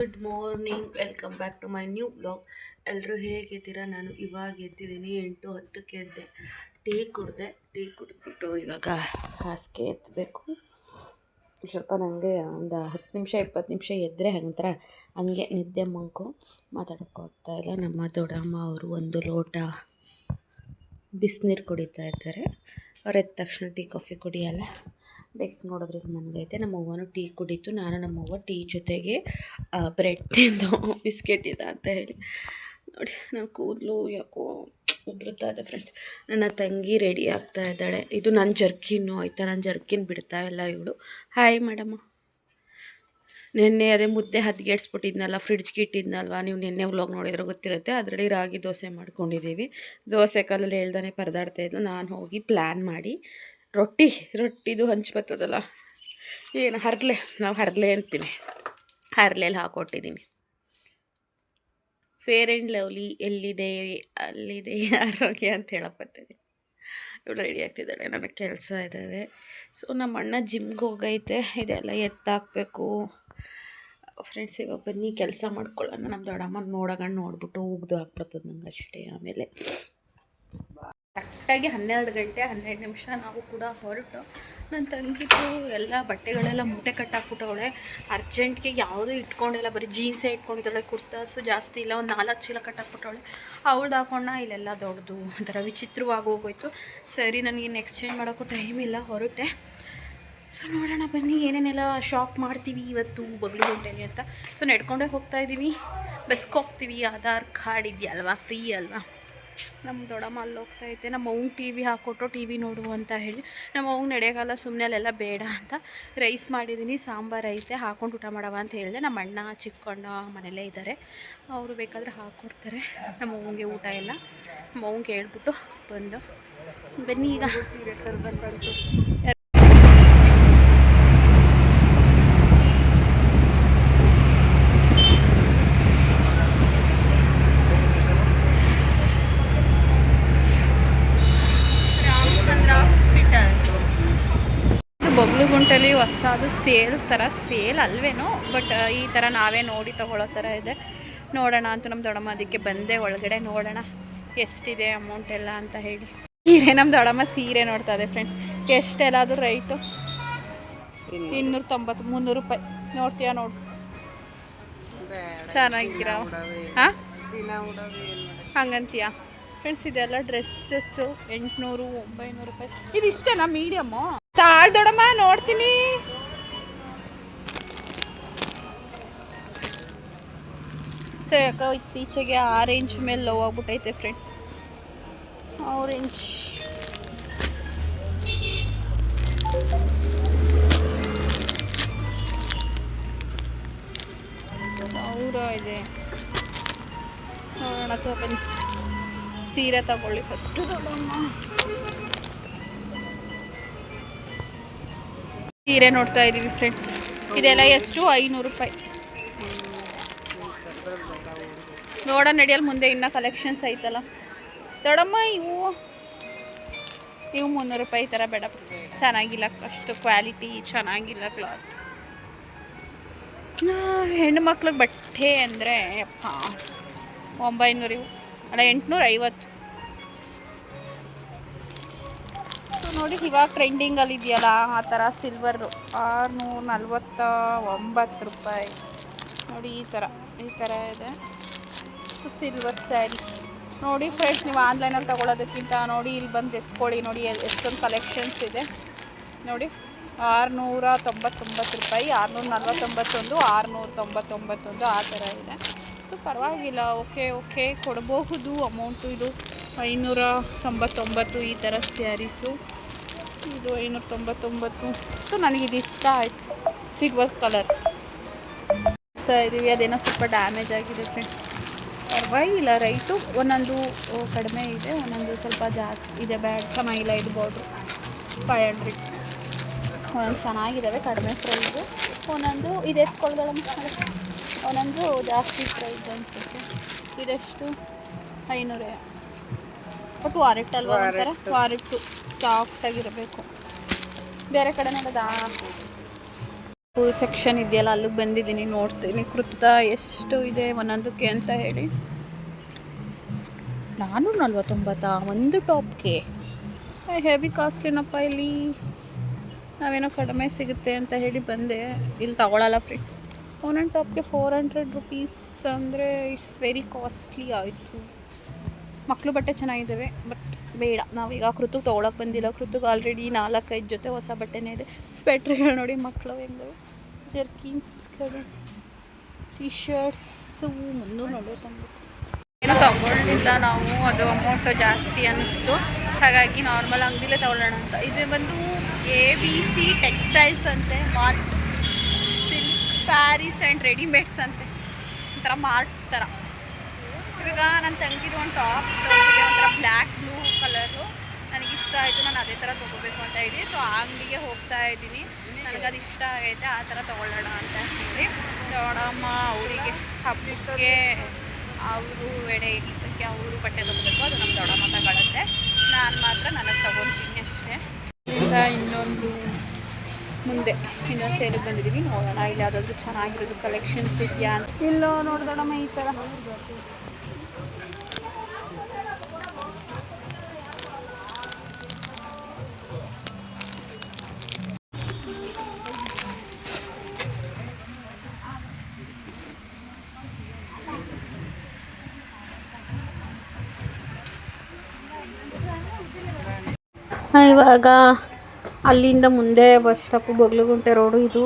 Good morning welcome back to my new blog ಎಲ್ಲರೂ ಹೇಗಿದ್ದೀರಾ ನಾನು ಇವಾಗ ಎದ್ದಿದ್ದೀನಿ. ಎಂಟು ಹತ್ತಕ್ಕೆ ಎದ್ದೆ. ಟೀ ಕುಡಿದೆ. ಟೀ ಕುಡಿದ್ಬಿಟ್ಟು ಇವಾಗ ಹಾಸಿಗೆ ಎತ್ತಬೇಕು ಸ್ವಲ್ಪ ನನಗೆ ಒಂದು ಹತ್ತು ನಿಮಿಷ, ಇಪ್ಪತ್ತು ನಿಮಿಷ ಎದ್ದರೆ ಒಂಥರ ಹಂಗೆ ನಿದ್ದೆ ಮಂಕು ಮಾತಾಡೋಕ್ಕೋಗ್ತಾ ಇಲ್ಲ. ನಮ್ಮ ದೊಡ್ಡಮ್ಮ ಅವರು ಒಂದು ಲೋಟ ಬಿಸಿನೀರು ಕುಡಿತಾ ಇದ್ದಾರೆ. ಅವ್ರು ಎದ್ದ ತಕ್ಷಣ ಟೀ, ಕಾಫಿ ಕುಡಿಯಲ್ಲ. ಬೇಕು ನೋಡಿದ್ರೆ ನನಗೈತೆ ನಮ್ಮ ಅವ್ವನು ಟೀ ಕುಡಿತು. ನಾನು ನಮ್ಮವ್ವ ಟೀ ಜೊತೆಗೆ ಬ್ರೆಡ್ ತಿಂದು ಬಿಸ್ಕೆಟ್ ಇದೆ ಅಂತ ಹೇಳಿ. ನೋಡಿ ನನ್ನ ಕೂದಲು ಯಾಕೋ ಉದುರುತ್ತಾ ಇದೆ ಫ್ರೆಂಡ್ಸ್ ನನ್ನ ತಂಗಿ ರೆಡಿ ಆಗ್ತಾ ಇದ್ದಾಳೆ. ಇದು ನನ್ನ ಜರ್ಕಿನ್ನು ಆಯಿತಾ? ನನ್ನ ಜರ್ಕಿನ್ ಬಿಡ್ತಾ ಇಲ್ಲ ಇವಳು. ಹಾಯ್ ಮೇಡಮ್ಮ ನಿನ್ನೆ ಅದೇ ಮುದ್ದೆ ಹದ್ಗೆಡ್ಸ್ಬಿಟ್ಟಿದ್ನಲ್ಲ ಫ್ರಿಡ್ಜ್ಗೆ ಇಟ್ಟಿದ್ನಲ್ವ? ನೀವು ನಿನ್ನೆ ಹೋಗಿ ನೋಡಿದ್ರೆ ಗೊತ್ತಿರುತ್ತೆ. ಅದರಲ್ಲಿ ರಾಗಿ ದೋಸೆ ಮಾಡ್ಕೊಂಡಿದ್ದೀವಿ. ದೋಸೆ ಕಾಲಲ್ಲಿ ಹೇಳ್ದಾನೆ ಪರದಾಡ್ತಾ ಇದ್ಲು. ನಾನು ಹೋಗಿ ಪ್ಲ್ಯಾನ್ ಮಾಡಿ ರೊಟ್ಟಿ, ರೊಟ್ಟಿದು ಹಂಚು ಬರ್ತದಲ್ಲ? ಏನು ಹರಲೆ ನಾವು ಹರಲೆ ಅಂತೀನಿ ಹರಲೆಯಲ್ಲಿ ಹಾಕೊಟ್ಟಿದ್ದೀನಿ ಫೇರ್ ಆ್ಯಂಡ್ ಲವ್ಲಿ ಎಲ್ಲಿದೆ, ಅಲ್ಲಿದೆ, ಆರೋಗ್ಯ ಅಂತ ಹೇಳಪ್ಪತ್ತೇನೆ ಇವಳು ರೆಡಿ ಆಗ್ತಿದ್ದಾಳೆ, ನನಗೆ ಕೆಲಸ ಇದ್ದಾವೆ ಸೊ ನಮ್ಮ ಅಣ್ಣ ಜಿಮ್ಗೆ ಹೋಗೈತೆ, ಇದೆಲ್ಲ ಎತ್ತಾಕಬೇಕು. ಫ್ರೆಂಡ್ಸ್ ಇವಾಗ ಬನ್ನಿ, ಕೆಲಸ ಮಾಡ್ಕೊಳ್ಳೋಣ. ನಮ್ಮ ದೊಡ್ಡಮ್ಮ ನೋಡೋಣ ನೋಡ್ಬಿಟ್ಟು ಉಗ್ದು ಹಾಕ್ಬಿಡ್ತದೆ ನಂಗೆ ಅಷ್ಟೇ ಆಮೇಲೆ. ಕರೆಕ್ಟಾಗಿ ಹನ್ನೆರಡು ಗಂಟೆ, ಹನ್ನೆರಡು ನಿಮಿಷ ನಾವು ಕೂಡ ಹೊರಟು. ನನ್ನ ತಂಗಿದು ಎಲ್ಲ ಬಟ್ಟೆಗಳೆಲ್ಲ ಮೂಟೆ ಕಟ್ಟಾಕ್ಬಿಟ್ಟವಳೆ. ಅರ್ಜೆಂಟ್ಗೆ ಯಾವುದೂ ಇಟ್ಕೊಂಡಿಲ್ಲ, ಬರೀ ಜೀನ್ಸೇ ಇಟ್ಕೊಂಡಿದ್ದಾಳೆ, ಕುರ್ತಾಸು ಜಾಸ್ತಿ ಇಲ್ಲ, ಒಂದು ನಾಲ್ಕು ಚೀಲ ಕಟ್ಟಾಕ್ಬಿಟ್ಟವಳೆ. ಅವಳ್ದು ಹಾಕೊಂಡ ಇಲ್ಲೆಲ್ಲ ದೊಡ್ಡದು, ಒಂಥರ ವಿಚಿತ್ರವಾಗಿ ಹೋಗೋಯ್ತು ಸರಿ, ನನಗೆ ಎಕ್ಸ್ಚೇಂಜ್ ಮಾಡೋಕ್ಕೂ ಟೈಮ್ ಇಲ್ಲ, ಹೊರಟೆ. ಸೊ ನೋಡೋಣ ಬನ್ನಿ, ಏನೇನೆಲ್ಲ ಶಾಪ್ ಮಾಡ್ತೀವಿ ಇವತ್ತು ಬಗ್ಲು ಗುಂಟೆಲಿ ಅಂತ. ಸೊ ನಡ್ಕೊಂಡೇ ಹೋಗ್ತಾ ಇದ್ದೀವಿ. ಬಸ್ಗೆ ಹೋಗ್ತೀವಿ, ಆಧಾರ್ ಕಾರ್ಡ್ ಇದೆಯಲ್ವಾ ಫ್ರೀ ಅಲ್ವಾ? ನಮ್ಮ ದೊಡ್ಡಮ್ಮ ಅಲ್ಲಿ ಹೋಗ್ತಾ ಇದ್ದೆ. ನಮ್ಮ ಅವ್ಗೆ ಟಿ ವಿ ಹಾಕ್ಕೊಟ್ಟು ಟಿ ವಿ ನೋಡು ಅಂತ ಹೇಳಿ. ನಮ್ಮ ಅವ್ಗೆ ನಡೆಯೋಗಲ್ಲ ಸುಮ್ಮನೆ ಅಲ್ಲೆಲ್ಲ ಬೇಡ ಅಂತ ರೈಸ್ ಮಾಡಿದ್ದೀನಿ ಸಾಂಬಾರು ಐತೆ, ಹಾಕ್ಕೊಂಡು ಊಟ ಮಾಡವ ಅಂತ ಹೇಳಿದೆ. ನಮ್ಮ ಅಣ್ಣ, ಚಿಕ್ಕಣ್ಣ ಮನೆಯಲ್ಲೇ ಇದ್ದಾರೆ ಅವರು ಬೇಕಾದರೆ ಹಾಕ್ಕೊಡ್ತಾರೆ ನಮ್ಮ ಅವ್ಗೆ ಊಟ ಎಲ್ಲ. ನಮ್ಮ ಅವ್ಗೆ ಹೇಳ್ಬಿಟ್ಟು ಬಂದು. ಬನ್ನಿ ಈಗ. ಬೊಗ್ಲುಗುಂಟಲ್ಲಿ ಹೊಸದು ಸೇಲ್ ಥರ ಸೇಲ್ ಅಲ್ವೇನೋ ಬಟ್ ಈ ಥರ ನಾವೇ ನೋಡಿ ತಗೊಳ್ಳೋ ಥರ ಇದೆ. ನೋಡೋಣ ಅಂತ ನಮ್ಮ ದೊಡ್ಡಮ್ಮ ಅದಕ್ಕೆ ಬಂದೆ, ಒಳಗಡೆ ನೋಡೋಣ ಎಷ್ಟಿದೆ ಅಮೌಂಟ್ ಎಲ್ಲ ಅಂತ ಹೇಳಿ. ಸೀರೆ, ನಮ್ಮ ದೊಡ್ಡಮ್ಮ ಸೀರೆ ನೋಡ್ತಾ ಇದೆ ಫ್ರೆಂಡ್ಸ್ ಎಷ್ಟೆಲ್ಲ ಅದು ರೈಟು ಇನ್ನೂರ ತೊಂಬತ್ತು ಮುನ್ನೂರು ರೂಪಾಯಿ ನೋಡ್ತೀಯಾ ನೋಡು. ಚೆನ್ನಾಗಿರ. ಹಾಂ? ಹಂಗಂತೀಯಾ? ಫ್ರೆಂಡ್ಸ್ ಇದೆಲ್ಲ ಡ್ರೆಸ್ಸಸ್ಸು ಎಂಟುನೂರು, ಒಂಬೈನೂರು ರೂಪಾಯಿ. ಇದು ಇಷ್ಟೇನಾ ಮೀಡಿಯಮ್ಮು ತಾಳ್ ದೊಡಮ್ಮ, ನೋಡ್ತೀನಿ. ಇತ್ತೀಚೆಗೆ ಆರೆಂಜ್ ಮೇಲೆ ಲವ್ ಆಗ್ಬಿಟ್ಟೈತೆ ಫ್ರೆಂಡ್ಸ್ ಆರೆಂಜ್ ಸಾವಿರ ಇದೆ. ನೋಡೋಣ ತಗೊಳ್ಳಿ ಸೀರೆ ತಗೊಳ್ಳಿ ಫಸ್ಟು ದೊಡ್ಡಮ್ಮ ಸೀರೆ ನೋಡ್ತಾ ಇದ್ದೀವಿ ಫ್ರೆಂಡ್ಸ್ ಇದೆಲ್ಲ ಎಷ್ಟು? ಐನೂರು ರೂಪಾಯಿ. ನೋಡ ನಡೆಯಲ್ಲ ಮುಂದೆ ಇನ್ನೂ ಕಲೆಕ್ಷನ್ಸ್ ಐತಲ್ಲ. ದೊಡಮ್ಮ ಇವು. ಇವು ಮುನ್ನೂರು ರೂಪಾಯಿ ಈ ಥರ ಬೇಡ. ಚೆನ್ನಾಗಿಲ್ಲ ಅಷ್ಟು ಕ್ವಾಲಿಟಿ ಚೆನ್ನಾಗಿಲ್ಲ ಕ್ಲಾತ್ ಹೆಣ್ಣು ಮಕ್ಳಿಗೆ ಬಟ್ಟೆ ಅಂದರೆ ಅಪ್ಪ ಒಂಬೈನೂರು ಇವು. ಅಲ್ಲ ಎಂಟುನೂರ ಐವತ್ತು ನೋಡಿ ಇವಾಗ ಟ್ರೆಂಡಿಂಗಲ್ಲಿ ಇದೆಯಲ್ಲ, ಆ ಥರ ಸಿಲ್ವರು ಆರುನೂರ ನಲ್ವತ್ತ ಒಂಬತ್ತು ರೂಪಾಯಿ. ನೋಡಿ ಈ ಥರ ಈ ಥರ ಇದೆ. ಸೊ ಸಿಲ್ವರ್ ಸ್ಯಾರಿ ನೋಡಿ ಫ್ರೆಂಡ್ಸ್ ನೀವು ಆನ್ಲೈನಲ್ಲಿ ತೊಗೊಳೋದಕ್ಕಿಂತ ನೋಡಿ ಇಲ್ಲಿ ಬಂದು ಎತ್ಕೊಳ್ಳಿ, ನೋಡಿ ಎಷ್ಟೊಂದು ಕಲೆಕ್ಷನ್ಸ್ ಇದೆ. ನೋಡಿ ಆರುನೂರ ತೊಂಬತ್ತೊಂಬತ್ತು ರೂಪಾಯಿ ಆರುನೂರ ನಲ್ವತ್ತೊಂಬತ್ತೊಂದು ಆರುನೂರ ತೊಂಬತ್ತೊಂಬತ್ತೊಂದು ಆ ಥರ ಇದೆ. ಸೊ ಪರವಾಗಿಲ್ಲ ಓಕೆ ಓಕೆ ಕೊಡಬಹುದು. ಅಮೌಂಟು ಇದು ಐನೂರ ತೊಂಬತ್ತೊಂಬತ್ತು ಈ ಥರ ಸ್ಯಾರೀಸು ಇದು ಐನೂರ ತೊಂಬತ್ತೊಂಬತ್ತು. ಸೊ ನನಗಿದು ಇಷ್ಟ ಆಯಿತು. ಸಿಲ್ವರ್ ಕಲರ್ ಇದ್ದೀವಿ ಅದೇನೋ ಸ್ವಲ್ಪ ಡ್ಯಾಮೇಜ್ ಆಗಿದೆ ಫ್ರೆಂಡ್ಸ್ ಪರವಾಗಿಲ್ಲ ರೈಟು ಒಂದೊಂದು ಕಡಿಮೆ ಇದೆ, ಒಂದೊಂದು ಸ್ವಲ್ಪ ಜಾಸ್ತಿ ಇದೆ ಬ್ಯಾಡ್ ಚೆನ್ನಾಗಿಲ್ಲ ಇದು ಬಾರ್ಡ್ರು ಫೈವ್ ಹಂಡ್ರೆಡ್ ಒಂದೊಂದು ಚೆನ್ನಾಗಿದ್ದಾವೆ ಕಡಿಮೆ ಪ್ರೈಸು ಒಂದೊಂದು, ಇದು ಎತ್ಕೊಳ್ದಲ್ಲ ಒಂದೊಂದು ಜಾಸ್ತಿ ಪ್ರೈಸ್ ಅನಿಸುತ್ತೆ. ಇದೆಷ್ಟು? ಐನೂರೇ. ಬಟ್ ವಾರೆಟ್ ಅಲ್ವಾ ಒಂಥರ? ಸಾಫ್ಟ್ ಸಾಫ್ಟಾಗಿರಬೇಕು ಬೇರೆ ಕಡೆ ದಾ ಸೆಕ್ಷನ್ ಇದೆಯಲ್ಲ ಅಲ್ಲಿಗೆ ಬಂದಿದ್ದೀನಿ ನೋಡ್ತೀನಿ. ಕೃತ ಎಷ್ಟು ಇದೆ ಒಂದೊಂದಕ್ಕೆ ಅಂತ ಹೇಳಿ. ನಾನು ನಲ್ವತ್ತೊಂಬತ್ತಾ ಒಂದು ಟಾಪ್ಗೆ. ಹೆವಿ ಕಾಸ್ಟ್ಲಿನಪ್ಪ ಇಲ್ಲಿ? ನಾವೇನೋ ಕಡಿಮೆ ಸಿಗುತ್ತೆ ಅಂತ ಹೇಳಿ ಬಂದೆ. ಇಲ್ಲಿ ತಗೊಳ್ಳಲ್ಲ ಫ್ರೆಂಡ್ಸ್ ಒಂದೊಂದು ಟಾಪ್ಗೆ ಫೋರ್ ಹಂಡ್ರೆಡ್ ರುಪೀಸ್ ಅಂದರೆ ಇಟ್ಸ್ ವೆರಿ ಕಾಸ್ಟ್ಲಿ ಆಯಿತು. ಮಕ್ಕಳು ಬಟ್ಟೆ ಚೆನ್ನಾಗಿದ್ದಾವೆ ಬಟ್ ಬೇಡ. ನಾವೀಗ ಕೃತು ತೊಗೊಳಕ್ಕೆ ಬಂದಿಲ್ಲ. ಕೃತಿಗೆ ಆಲ್ರೆಡಿ ನಾಲ್ಕೈದು ಜೊತೆ ಹೊಸ ಬಟ್ಟೆನೇ ಇದೆ. ಸ್ವೆಟ್ರ್ಗಳು ನೋಡಿ ಮಕ್ಕಳು ಹೆಂಗೆ. ಜರ್ಕಿನ್ಸ್ಗಳು ಟೀ ಶರ್ಟ್ಸು ಮುನ್ನೂರು ನಲ್ವತ್ತೊಂಬತ್ತು ಏನೋ ತಗೊಳ್ಳಿಲ್ಲ ನಾವು. ಅದು ಅಮೌಂಟ್ ಜಾಸ್ತಿ ಅನ್ನಿಸ್ತು. ಹಾಗಾಗಿ ನಾರ್ಮಲ್ ಅಂಗಡಿಲೇ ತಗೊಳ್ಳೋಣ ಅಂತ. ಇದು ಬಂದು ಎ ಬಿ ಸಿ ಟೆಕ್ಸ್ಟೈಲ್ಸ್ ಅಂತೆ. Mart silks Paris and readymades ಅಂತೆ. ಒಂಥರ ಮಾರ್ಟ್ ಥರ. ಇವಾಗ ನನ್ನ ತಂಗಿದು ಒಂದು ಟಾಪ್ ತೊಗೊಂಡಿದ್ದೆ ಒಂಥರ ಬ್ಲ್ಯಾಕ್ ಬ್ಲೂ ಕಲರು ನನಗೆ ಇಷ್ಟ ಆಯಿತು, ನಾನು ಅದೇ ಥರ ತೊಗೋಬೇಕು ಅಂತ ಹೇಳಿ ಸೊ ಆ ಅಂಗಡಿಗೆ ಹೋಗ್ತಾ ಇದ್ದೀನಿ. ಅದು ಇಷ್ಟ ಆಗೈತೆ, ಆ ಥರ ತೊಗೊಳ್ಳೋಣ ಅಂತ ಹೇಳಿ ದೊಡ್ಡಮ್ಮ ಅವರಿಗೆ ಹಬ್ಬಕ್ಕೆ ಅವರು ಎಡೆ ಇದಕ್ಕೆ ಅವರು ಬಟ್ಟೆ ತೊಗೋಬೇಕು, ಅದು ನಮ್ಮ ದೊಡ್ಡಮ್ಮ ತಗೊಳುತ್ತೆ. ನಾನು ಮಾತ್ರ ನನಗೆ ತೊಗೊತೀನಿ ಅಷ್ಟೇ. ಈಗ ಇನ್ನೊಂದು ಮುಂದೆ, ಇನ್ನೊಂದು ಸೈಡಿಗೆ ಬಂದಿದ್ದೀವಿ ನೋಡೋಣ ಇಲ್ಲಿ ಯಾವುದಾದ್ರು ಚೆನ್ನಾಗಿರೋದು ಕಲೆಕ್ಷನ್ಸ್ ಇದೆಯಾ ಇಲ್ಲೋ ನೋಡಿ ದೊಡ್ಡಮ್ಮ, ಈ ಥರ ಇವಾಗ ಅಲ್ಲಿಂದ ಮುಂದೆ ಬಸ್ ಸ್ಟಾಪು ಬಗ್ಲುಗುಂಟೆ ರೋಡು ಇದು.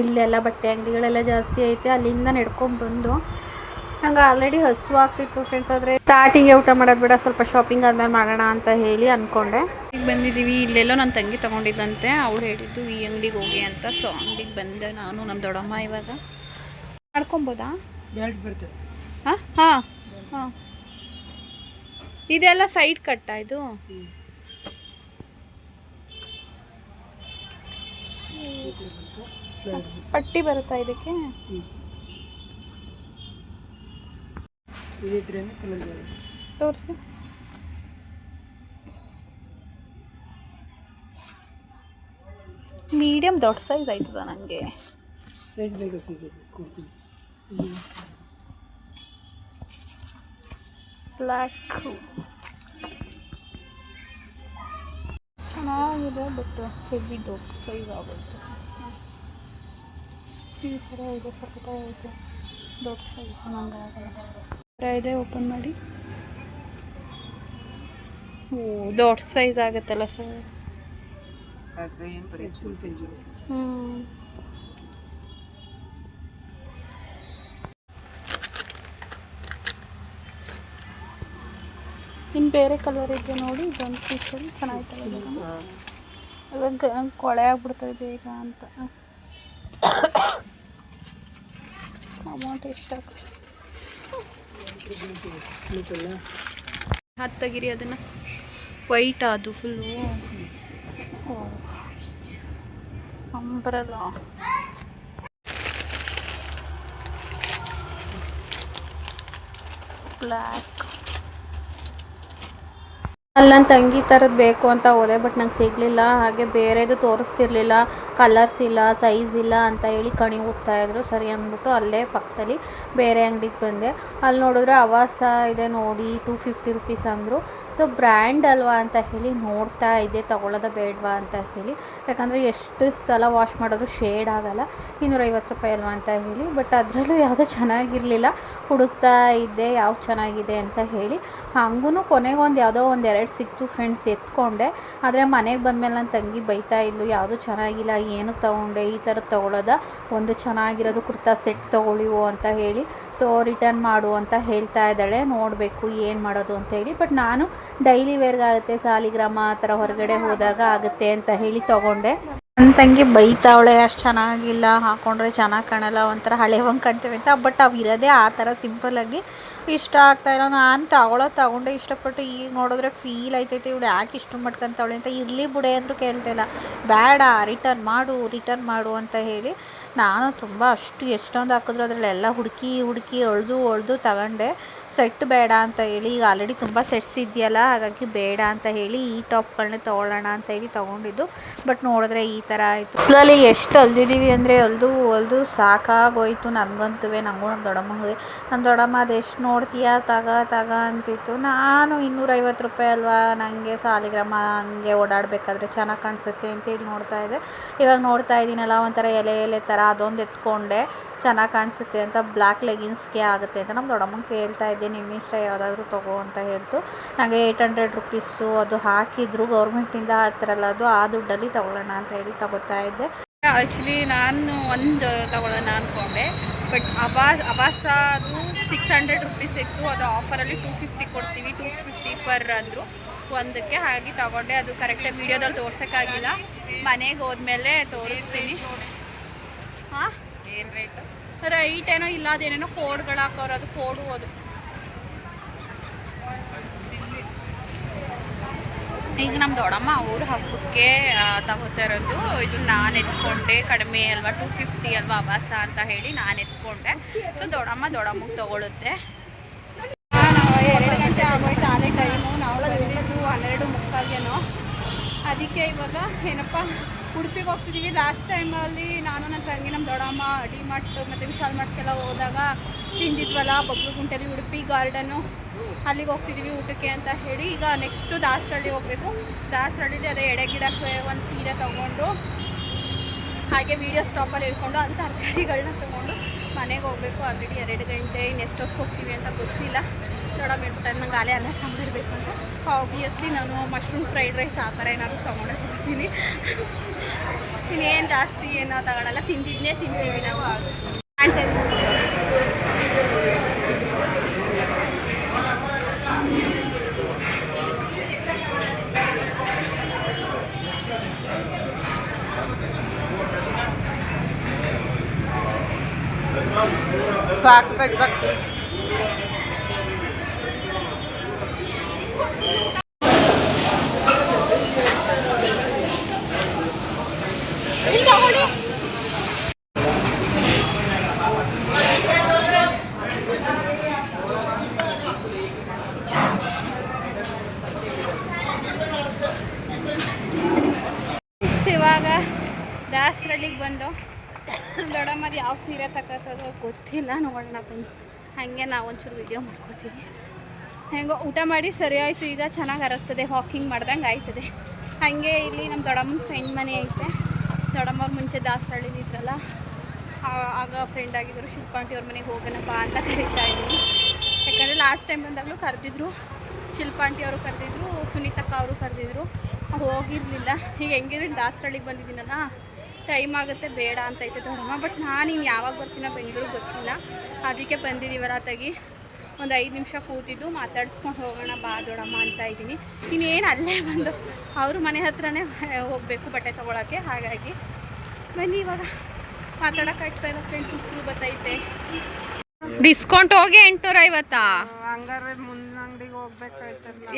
ಇಲ್ಲೆಲ್ಲ ಬಟ್ಟೆ ಅಂಗಡಿಗಳೆಲ್ಲ ಜಾಸ್ತಿ ಐತೆ. ಅಲ್ಲಿಂದ ನಡ್ಕೊಂಡು ಬಂದು ನಂಗೆ ಆಲ್ರೆಡಿ ಹಸು ಆಗ್ತಿತ್ತು ಫ್ರೆಂಡ್ಸ್ ಆದರೆ ಸ್ಟಾರ್ಟಿಂಗೇ ಊಟ ಮಾಡೋದು ಬೇಡ ಸ್ವಲ್ಪ ಶಾಪಿಂಗ್ ಆದಮೇಲೆ ಮಾಡೋಣ ಅಂತ ಹೇಳಿ ಅಂದ್ಕೊಂಡೆ ಈಗ ಬಂದಿದ್ದೀವಿ ಇಲ್ಲೆಲ್ಲೋ ನನ್ನ ತಂಗಿ ತೊಗೊಂಡಿದ್ದಂತೆ. ಅವ್ರು ಹೇಳಿದ್ದು ಈ ಅಂಗಡಿಗೆ ಹೋಗಿ ಅಂತ. ಸೊ ಅಂಗಡಿಗೆ ಬಂದೆ ನಾನು ನಮ್ಮ ದೊಡ್ಡಮ್ಮ ಇವಾಗ. ಮಾಡ್ಕೊಬೋದಾ? ಹಾಂ? ಹಾಂ. ಹಾಂ. ಇದೆಲ್ಲ ಸೈಡ್ ಕಟ್ಟಾ ಇದು? ಪಟ್ಟಿ ಬರುತ್ತಾ ಇದಕ್ಕೆ ಇದೇ ಥರ ಕಲರ್ ಬರುತ್ತೆ ತೋರಿಸಿ ಮೀಡಿಯಮ್ ದೊಡ್ಡ ಸೈಜ್ ಆಯ್ತದ ನನಗೆ ಸೈಜ್ ಬೇಗ ಸಿಗುತ್ತೆ ಕೊಡ್ತೀನಿ ಬ್ಲ್ಯಾಕ್ ಚೆನ್ನಾಗಿದೆ ಬಟ್ ಹೆವಿ ದೊಡ್ಡ ಸೈಜ್ ಆಗುತ್ತೆ ಈ ಥರ ಇದೆ ಸಖತ್ತಾಗೈತೆ ದೊಡ್ಡ ಸೈಜ್ ನಂಗೆ ಆಗಲ್ಲ. ಇದೆ ಓಪನ್ ಮಾಡಿ. ಓ ದೊಡ್ಡ ಸೈಜ್ ಆಗುತ್ತಲ್ಲ ಸರ್ ಹ್ಞೂ ಇನ್ನು ಬೇರೆ ಕಲರ್ ಇದೆ ನೋಡಿ, ಇದೊಂದು ಪೀಸಲ್ಲಿ ಅದಕ್ಕೆ ಕೊಳೆ ಆಗ್ಬಿಡ್ತವೆ ಬೇಗ ಅಂತ. ಅಮೌಂಟ್ ಎಷ್ಟು ಹತ್ತಗಿರಿ ಅದನ್ನು. ವೈಟ್ ಅದು ಫುಲ್ಲು ಅಂಬರಲ್ಲ ಬ್ಲ್ಯಾಕ್ ಅಲ್ಲಿ ನನ್ನ ತಂಗಿ ಥರದ್ದು ಬೇಕು ಅಂತ ಹೋದೆ ಬಟ್ ನಂಗೆ ಸಿಗಲಿಲ್ಲ. ಹಾಗೆ ಬೇರೆದು ತೋರಿಸ್ತಿರ್ಲಿಲ್ಲ. ಕಲರ್ಸ್ ಇಲ್ಲ ಸೈಜ್ ಇಲ್ಲ ಅಂತ ಹೇಳಿ ಕಣಿ ಹೋಗ್ತಾ ಇದ್ರು. ಸರಿ ಅಂದ್ಬಿಟ್ಟು ಅಲ್ಲೇ ಪಕ್ಕದಲ್ಲಿ ಬೇರೆ ಅಂಗಡಿಗೆ ಬಂದೆ. ಅಲ್ಲಿ ನೋಡಿದ್ರೆ ಅವಾಸ ಇದೆ ನೋಡಿ ಟೂ ಫಿಫ್ಟಿ ರುಪೀಸ್ ಅಂದರು. ಸೊ ಬ್ರ್ಯಾಂಡ್ ಅಲ್ವಾ ಅಂತ ಹೇಳಿ ನೋಡ್ತಾ ಇದ್ದೆ, ತಗೊಳ್ಳೋದ ಬೇಡವಾ ಅಂತ ಹೇಳಿ. ಯಾಕಂದರೆ ಎಷ್ಟು ಸಲ ವಾಶ್ ಮಾಡಿದ್ರು ಶೇಡ್ ಆಗಲ್ಲ, ಇನ್ನೂರೈವತ್ತು ರೂಪಾಯಿ ಅಲ್ವಾ ಅಂತ ಹೇಳಿ. ಬಟ್ ಅದರಲ್ಲೂ ಯಾವುದೋ ಚೆನ್ನಾಗಿರಲಿಲ್ಲ. ಹುಡುಕ್ತಾ ಇದ್ದೆ, ಯಾವ ಚೆನ್ನಾಗಿದೆ ಅಂತ ಹೇಳಿ. ಹಂಗೂ ಕೊನೆಗೆ ಒಂದು ಯಾವುದೋ ಒಂದು ಎರಡು ಸಿಕ್ತು ಫ್ರೆಂಡ್ಸ್ ಎತ್ಕೊಂಡೆ. ಆದರೆ ಮನೆಗೆ ಬಂದಮೇಲೆ ನನ್ನ ತಂಗಿ ಬೈತಾ ಇದ್ಲು, ಯಾವುದು ಚೆನ್ನಾಗಿಲ್ಲ, ಏನು ತೊಗೊಂಡೆ? ಈ ಥರ ತೊಗೊಳೋದ ಒಂದು ಚೆನ್ನಾಗಿರೋದು ಕುರ್ತಾ ಸೆಟ್ ತೊಗೊಳ್ಳಿವು ಅಂತ ಹೇಳಿ. ಸೊ ರಿಟರ್ನ್ ಮಾಡು ಅಂತ ಹೇಳ್ತಾ ಇದ್ದಾಳೆ. ನೋಡಬೇಕು ಏನು ಮಾಡೋದು ಅಂತ ಹೇಳಿ. ಬಟ್ ನಾನು ಡೈಲಿ ವೇರ್ಗಾಗುತ್ತೆ ಸಾಲಿಗ್ರಾಮ ಆ ಥರ ಹೊರಗಡೆ ಹೋದಾಗ ಆಗುತ್ತೆ ಅಂತ ಹೇಳಿ ತೊಗೊಂಡೆ. ನನ್ನ ತಂಗಿ ಬೈತಾವಳೆ ಅಷ್ಟು ಚೆನ್ನಾಗಿಲ್ಲ, ಹಾಕೊಂಡ್ರೆ ಚೆನ್ನಾಗಿ ಕಾಣಲ್ಲ, ಒಂಥರ ಹಳೆವಂಗೆ ಕಾಣ್ತೇವೆ ಅಂತ. ಬಟ್ ಅವು ಇರೋದೇ ಆ ಥರ ಸಿಂಪಲಾಗಿ ಇಷ್ಟ ಆಗ್ತಾಯಿಲ್ಲ ನಾನು ತಗೊಳ್ಳೋ ತಗೊಂಡೆ, ಇಷ್ಟಪಟ್ಟು ಈಗ ನೋಡಿದ್ರೆ ಫೀಲ್ ಆಯ್ತೈತೆ. ಇವಳು ಯಾಕೆ ಇಷ್ಟು ಮಟ್ಕೊಂತವಳೆ ಅಂತ. ಇರಲಿ ಬಿಡೆ ಅಂದರೂ ಕೇಳ್ತಾಯಿಲ್ಲ ಬೇಡ ರಿಟರ್ನ್ ಮಾಡು ರಿಟರ್ನ್ ಮಾಡು ಅಂತ ಹೇಳಿ ನಾನು ತುಂಬ ಅಷ್ಟು ಎಷ್ಟೊಂದು ಹಾಕಿದ್ರು ಅದರಲ್ಲೆಲ್ಲ ಹುಡುಕಿ ಹುಡುಕಿ ಒಳ್ದು ಒಳ್ದು ತಗೊಂಡೆ. ಸೆಟ್ ಬೇಡ ಅಂತ ಹೇಳಿ, ಈಗ ಆಲ್ರೆಡಿ ತುಂಬ ಸೆಟ್ಸ್ ಇದೆಯಲ್ಲ, ಹಾಗಾಗಿ ಬೇಡ ಅಂತ ಹೇಳಿ ಈ ಟಾಪ್ಗಳನ್ನೇ ತೊಗೊಳ್ಳೋಣ ಅಂತ ಹೇಳಿ ತೊಗೊಂಡಿದ್ದು. ಬಟ್ ನೋಡಿದ್ರೆ ಈ ಥರ ಆಯಿತು. ಅಸಲಲ್ಲಿ ಎಷ್ಟು ಹೊಲ್ದಿದ್ದೀವಿ ಅಂದರೆ ಹೊಲ್ದು ಹೊಲ್ದು ಸಾಕಾಗೋಯ್ತು ನನಗಂತೂ ನನಗೂ ನಮ್ಮ ದೊಡ್ಡಮ್ಮಗೆ ನಮ್ಮ ದೊಡ್ಡಮ್ಮ ಅದು ಎಷ್ಟು ನೋಡ್ತೀಯಾ? ತಗ ತಗ ಅಂತಿತ್ತು. ನಾನು ಇನ್ನೂರೈವತ್ತು ರೂಪಾಯಿ ಅಲ್ವಾ ನನಗೆ ಸಾಲಿಗ್ರಾಮ ಹಂಗೆ ಓಡಾಡಬೇಕಾದ್ರೆ ಚೆನ್ನಾಗಿ ಕಾಣಿಸುತ್ತೆ ಅಂತೇಳಿ ನೋಡ್ತಾ ಇದ್ದೆ. ಇವಾಗ ನೋಡ್ತಾ ಇದ್ದೀನಲ್ಲ, ಒಂಥರ ಎಲೆ ಎಲೆ ಥರ ಅದೊಂದು ಎತ್ಕೊಂಡೆ, ಚೆನ್ನಾಗಿ ಕಾಣಿಸುತ್ತೆ ಅಂತ ಬ್ಲ್ಯಾಕ್ ಲೆಗಿನ್ಸ್ಗೆ ಆಗುತ್ತೆ ಅಂತ ನಮ್ಮ ದೊಡ್ಡಮ್ಮನ ಕೇಳ್ತಾ ಇದ್ದೆ ನಿನ್ನ ಇಷ್ಟ ಯಾವುದಾದ್ರೂ ತಗೋ ಅಂತ ಹೇಳ್ತು. ನನಗೆ ಏಯ್ಟ್ ಹಂಡ್ರೆಡ್ ರುಪೀಸು ಅದು ಹಾಕಿದ್ರು. ಗೌರ್ಮೆಂಟಿಂದ ಆ ಥರ ಎಲ್ಲ ಅದು, ಆ ದುಡ್ಡಲ್ಲಿ ತಗೊಳ್ಳೋಣ ಅಂತ ಹೇಳಿ ತಗೋತಾ ಇದ್ದೆ. ಆ್ಯಕ್ಚುಲಿ ನಾನು ಒಂದು ತಗೊಳ್ಳೋಣ ಅಂದ್ಕೊಂಡೆ ಬಟ್ ಅಬಾಸ್ ಅಬಾಸ ಅದು ಸಿಕ್ಸ್ ಹಂಡ್ರೆಡ್ ರುಪೀಸ್ ಇತ್ತು. ಅದು ಆಫರಲ್ಲಿ ಟೂ ಫಿಫ್ಟಿ ಕೊಡ್ತೀವಿ. ಟೂ ಫಿಫ್ಟಿ ಪರ್ ಅಂದರು. ಒಂದಕ್ಕೆ ಹಾಗೆ ತಗೊಂಡೆ. ಅದು ಕರೆಕ್ಟಾಗಿ ವೀಡಿಯೋದಲ್ಲಿ ತೋರ್ಸೋಕ್ಕಾಗಿಲ್ಲ. ಮನೆಗೆ ಹೋದ್ಮೇಲೆ ತೋರಿಸ್ತೀನಿ. ಹಾಂ? ಏನು ರೇಟು ರೈಟ್ ಏನೋ ಇಲ್ಲ ಅದೇನೇನೋ ಕೋಡ್ಗಳು ಹಾಕೋರು ಅದು ಕೋಡು ಅದು ಈಗ ನಮ್ಮ ದೊಡ್ಡಮ್ಮ ಅವ್ರ ಹಬ್ಬಕ್ಕೆ ತಗೋತಾ ಇರೋದು. ಇದು ನಾನು ಎತ್ಕೊಂಡೆ ಕಡಿಮೆ ಅಲ್ವಾ ಟೂ ಫಿಫ್ಟಿ ಅಲ್ವಾ ಅಭಾಸ ಅಂತ ಹೇಳಿ ನಾನು ಎತ್ಕೊಂಡೆ. ಸೊ ದೊಡ್ಡಮ್ಮ ದೊಡ್ಡಮ್ಮಗೆ ತಗೊಳುತ್ತೆ. ಎರಡು ಗಂಟೆ ಆಗೋಯ್ತು ಆಲೇ ಟೈಮು ನಾವು ಬಂದಿದ್ದು ಹನ್ನೆರಡು ಮುಕ್ಕಾಲ್ಗೇನೋ. ಅದಕ್ಕೆ ಇವಾಗ ಏನಪ್ಪ? ಉಡುಪಿಗೆ ಹೋಗ್ತಿದ್ದೀವಿ. ಲಾಸ್ಟ್ ಟೈಮಲ್ಲಿ ನಾನು, ನನ್ನ ತಂಗಿ ನಮ್ಮ ದೊಡ್ಡಮ್ಮ ಡಿ ಮಾರ್ಟ್ ಮತ್ತು ವಿಶಾಲ್ ಮಾರ್ಟ್ಗೆಲ್ಲ ಹೋದಾಗ ತಿಂದಿದ್ವಲ್ಲ ಬಗ್ಲುಗುಂಟೆಲಿ ಉಡುಪಿ ಗಾರ್ಡನ್ನು ಅಲ್ಲಿಗೆ ಹೋಗ್ತಿದ್ದೀವಿ ಊಟಕ್ಕೆ ಅಂತ ಹೇಳಿ. ಈಗ ನೆಕ್ಸ್ಟು ದಾಸರಳ್ಳಿ ಹೋಗಬೇಕು. ದಾಸರಳ್ಳಿಲಿ ಅದೇ ಎಡೆ ಗಿಡಕ್ಕೆ ಒಂದು ಸೀರೆ ತೊಗೊಂಡು, ಹಾಗೆ ವೀಡಿಯೋ ಸ್ಟಾಪಲ್ಲಿ ಇಟ್ಕೊಂಡು ಅಂತ ತರಕಾರಿಗಳನ್ನ ತೊಗೊಂಡು ಮನೆಗೆ ಹೋಗಬೇಕು. ಆಲ್ರೆಡಿ ಎರಡು ಗಂಟೆ ಇನ್ನೆಷ್ಟೊತ್ತು ಹೋಗ್ತೀವಿ ಅಂತ ಗೊತ್ತಿಲ್ಲ. ದೊಡ್ಡಮ್ಮ ಬಿಡ್ತಾರೆ ನಂಗೆ ಅಲೆ ಅನ್ನ ಸಾಂಬಾರು ಬೇಕು ಅಂತ. ಆಬ್ವಿಯಸ್ಲಿ ನಾನು ಮಶ್ರೂಮ್ ಫ್ರೈಡ್ ರೈಸ್ ಆ ಥರ ಏನಾದರೂ ತೊಗೊಂಡು ಹೋಗ್ತೀನಿ. ಇನ್ನೇನು ಜಾಸ್ತಿ ಏನೋ ತಗೊಳಲ್ಲ. ತಿಂದಿದ್ನೇ ತಿಂತೀವಿ ನಾವು. ಸಾಕು ತೆಗ್ದಕ್ಕೆ ಇಲ್ಲಿ ತಗೊಳ್ಳಿ ಇವಾಗ ದಾಸರಳ್ಳಿಗೆ ಬಂದು ದೊಡ್ಡಮ್ಮದು ಯಾವ ಸೀರೆ ತಗೋತದೋ ಗೊತ್ತಿಲ್ಲ, ನೋಡೋಣ ಬನ್ನಿ. ಹಾಗೆ ನಾವು ಒಂಚೂರು ವಿಡಿಯೋ ಮಾಡ್ಕೋತೀವಿ. ಹೆಂಗೋ, ಊಟ ಮಾಡಿ ಸರಿ ಆಯಿತು ಈಗ ಚೆನ್ನಾಗಿ ಅರಗ್ತದೆ ವಾಕಿಂಗ್ ಮಾಡ್ದಂಗೆ ಆಯ್ತದೆ. ಹಾಗೆ ಇಲ್ಲಿ ನಮ್ಮ ದೊಡ್ಡಮ್ಮನ ಫ್ರೆಂಡ್ ಮನೆ ಐತೆ. ದೊಡ್ಡಮ್ಮವ್ರ ಮುಂಚೆ ದಾಸರಳ್ಳಿ ಇದ್ರಲ್ಲ, ಆ- ಆಗ ಫ್ರೆಂಡ್ ಆಗಿದ್ದರು ಶಿಲ್ಪಾಂಟಿ ಅವ್ರ ಮನೆಗೆ ಹೋಗೋಣಪ್ಪ ಅಂತ ಕರಿತಾ ಇದ್ದೀನಿ ಯಾಕಂದರೆ ಲಾಸ್ಟ್ ಟೈಮ್ ಬಂದಾಗಲೂ ಕರೆದಿದ್ರು. ಶಿಲ್ಪಾಂಟಿ ಅವರು ಕರೆದಿದ್ರು, ಸುನೀತಕ್ಕ ಅವರು ಕರೆದಿದ್ರು. ಹೋಗಿರಲಿಲ್ಲ. ಈಗ ಹೆಂಗಿದ್ರೆ ದಾಸರಳ್ಳಿಗೆ ಬಂದಿದ್ದೀನಲ್ಲ ಟೈಮ್ ಆಗುತ್ತೆ ಬೇಡ ಅಂತ ಐತೆ ದೊಡ್ಡಮ್ಮ ಬಟ್ ನಾನು ಇನ್ನು ಯಾವಾಗ ಬರ್ತೀನೋ ಬೆಂಗಳೂರಿಗೆ ಗೊತ್ತಿಲ್ಲ. ಅದಕ್ಕೆ ಬಂದಿದ್ದೀವಲ್ಲ ತೆಗಿ ಒಂದು ಐದು ನಿಮಿಷ ಕೂತಿದ್ದು ಮಾತಾಡಿಸ್ಕೊಂಡು ಹೋಗೋಣ ಬಾ ದೊಡಮ್ಮ ಅಂತ ಇದ್ದೀನಿ. ಇನ್ನೇನು ಅಲ್ಲೇ ಬಂದು ಅವ್ರ ಮನೆ ಹತ್ರನೇ ಹೋಗಬೇಕು ಬಟ್ಟೆ ತೊಗೊಳಕ್ಕೆ. ಹಾಗಾಗಿ ಬನ್ನಿ ಇವಾಗ. ಮಾತಾಡೋಕ್ಕಾಗ್ತಾ ಇಲ್ಲ ಫ್ರೆಂಡ್ಸ್ ಉಸಿರು ಬತ್ತೈತೆ. ಡಿಸ್ಕೌಂಟ್ ಹೋಗಿ ಎಂಟುನೂರ ಐವತ್ತಾ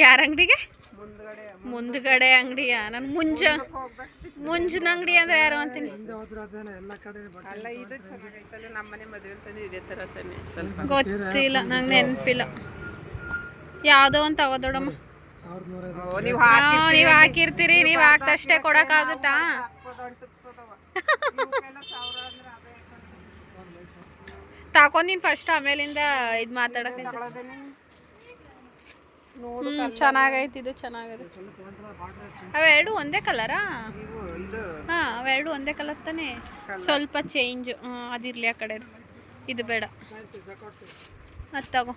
ಯಾರ ಅಂಗಡಿಗೆ? ಮುಂದ್ಗಡೆ. ಮುಂದ್ಗಡೆ ಅಂಗಡಿಯ? ನಾನು ಮುಂಜ ಮುಂಜಿನ ಅಂಗಡಿ ಅಂದ್ರೆ ಯಾರು ಅಂತೀನಿ? ಅಲ್ಲ ಇದು ಚೆನ್ನಾಗೈತಲ್ಲ ನಮ್ಮನೆ ಮದುವೆ ಇದೇ ಥರ ತಾನೆ. ಸ್ವಲ್ಪ ಗೊತ್ತಿಲ್ಲ ನಂಗೆ ನೆನಪಿಲ್ಲ. ಯಾವುದೋ ಒಂದು ತಗೋ ದೊಡ್ಡಮ್ಮ. ಸಾವಿರದ ನೀವು ನೀವು ಹಾಕಿರ್ತೀರಿ ನೀವು ಹಾಕ್ದಷ್ಟೇ ಕೊಡೋಕ್ಕಾಗುತ್ತಾ? ಆಗುತ್ತಾ ನೀನು ಫಸ್ಟ್ ಆಮೇಲಿಂದ ಇದು ಮಾತಾಡಕ್ಕೆ ಹ್ಞೂ ಚೆನ್ನಾಗೈತಿ ಇದು ಚೆನ್ನಾಗಿದೆ ಅವೆರಡು ಒಂದೇ ಕಲರಾ ಹಾಂ ಅವೆರಡು ಒಂದೇ ಕಲರ್ ತಾನೇ? ಸ್ವಲ್ಪ ಚೇಂಜ್ ಅದಿರಲಿ ಆ ಕಡೆ ಇದು ಬೇಡ. ಅದು ತಗೋ.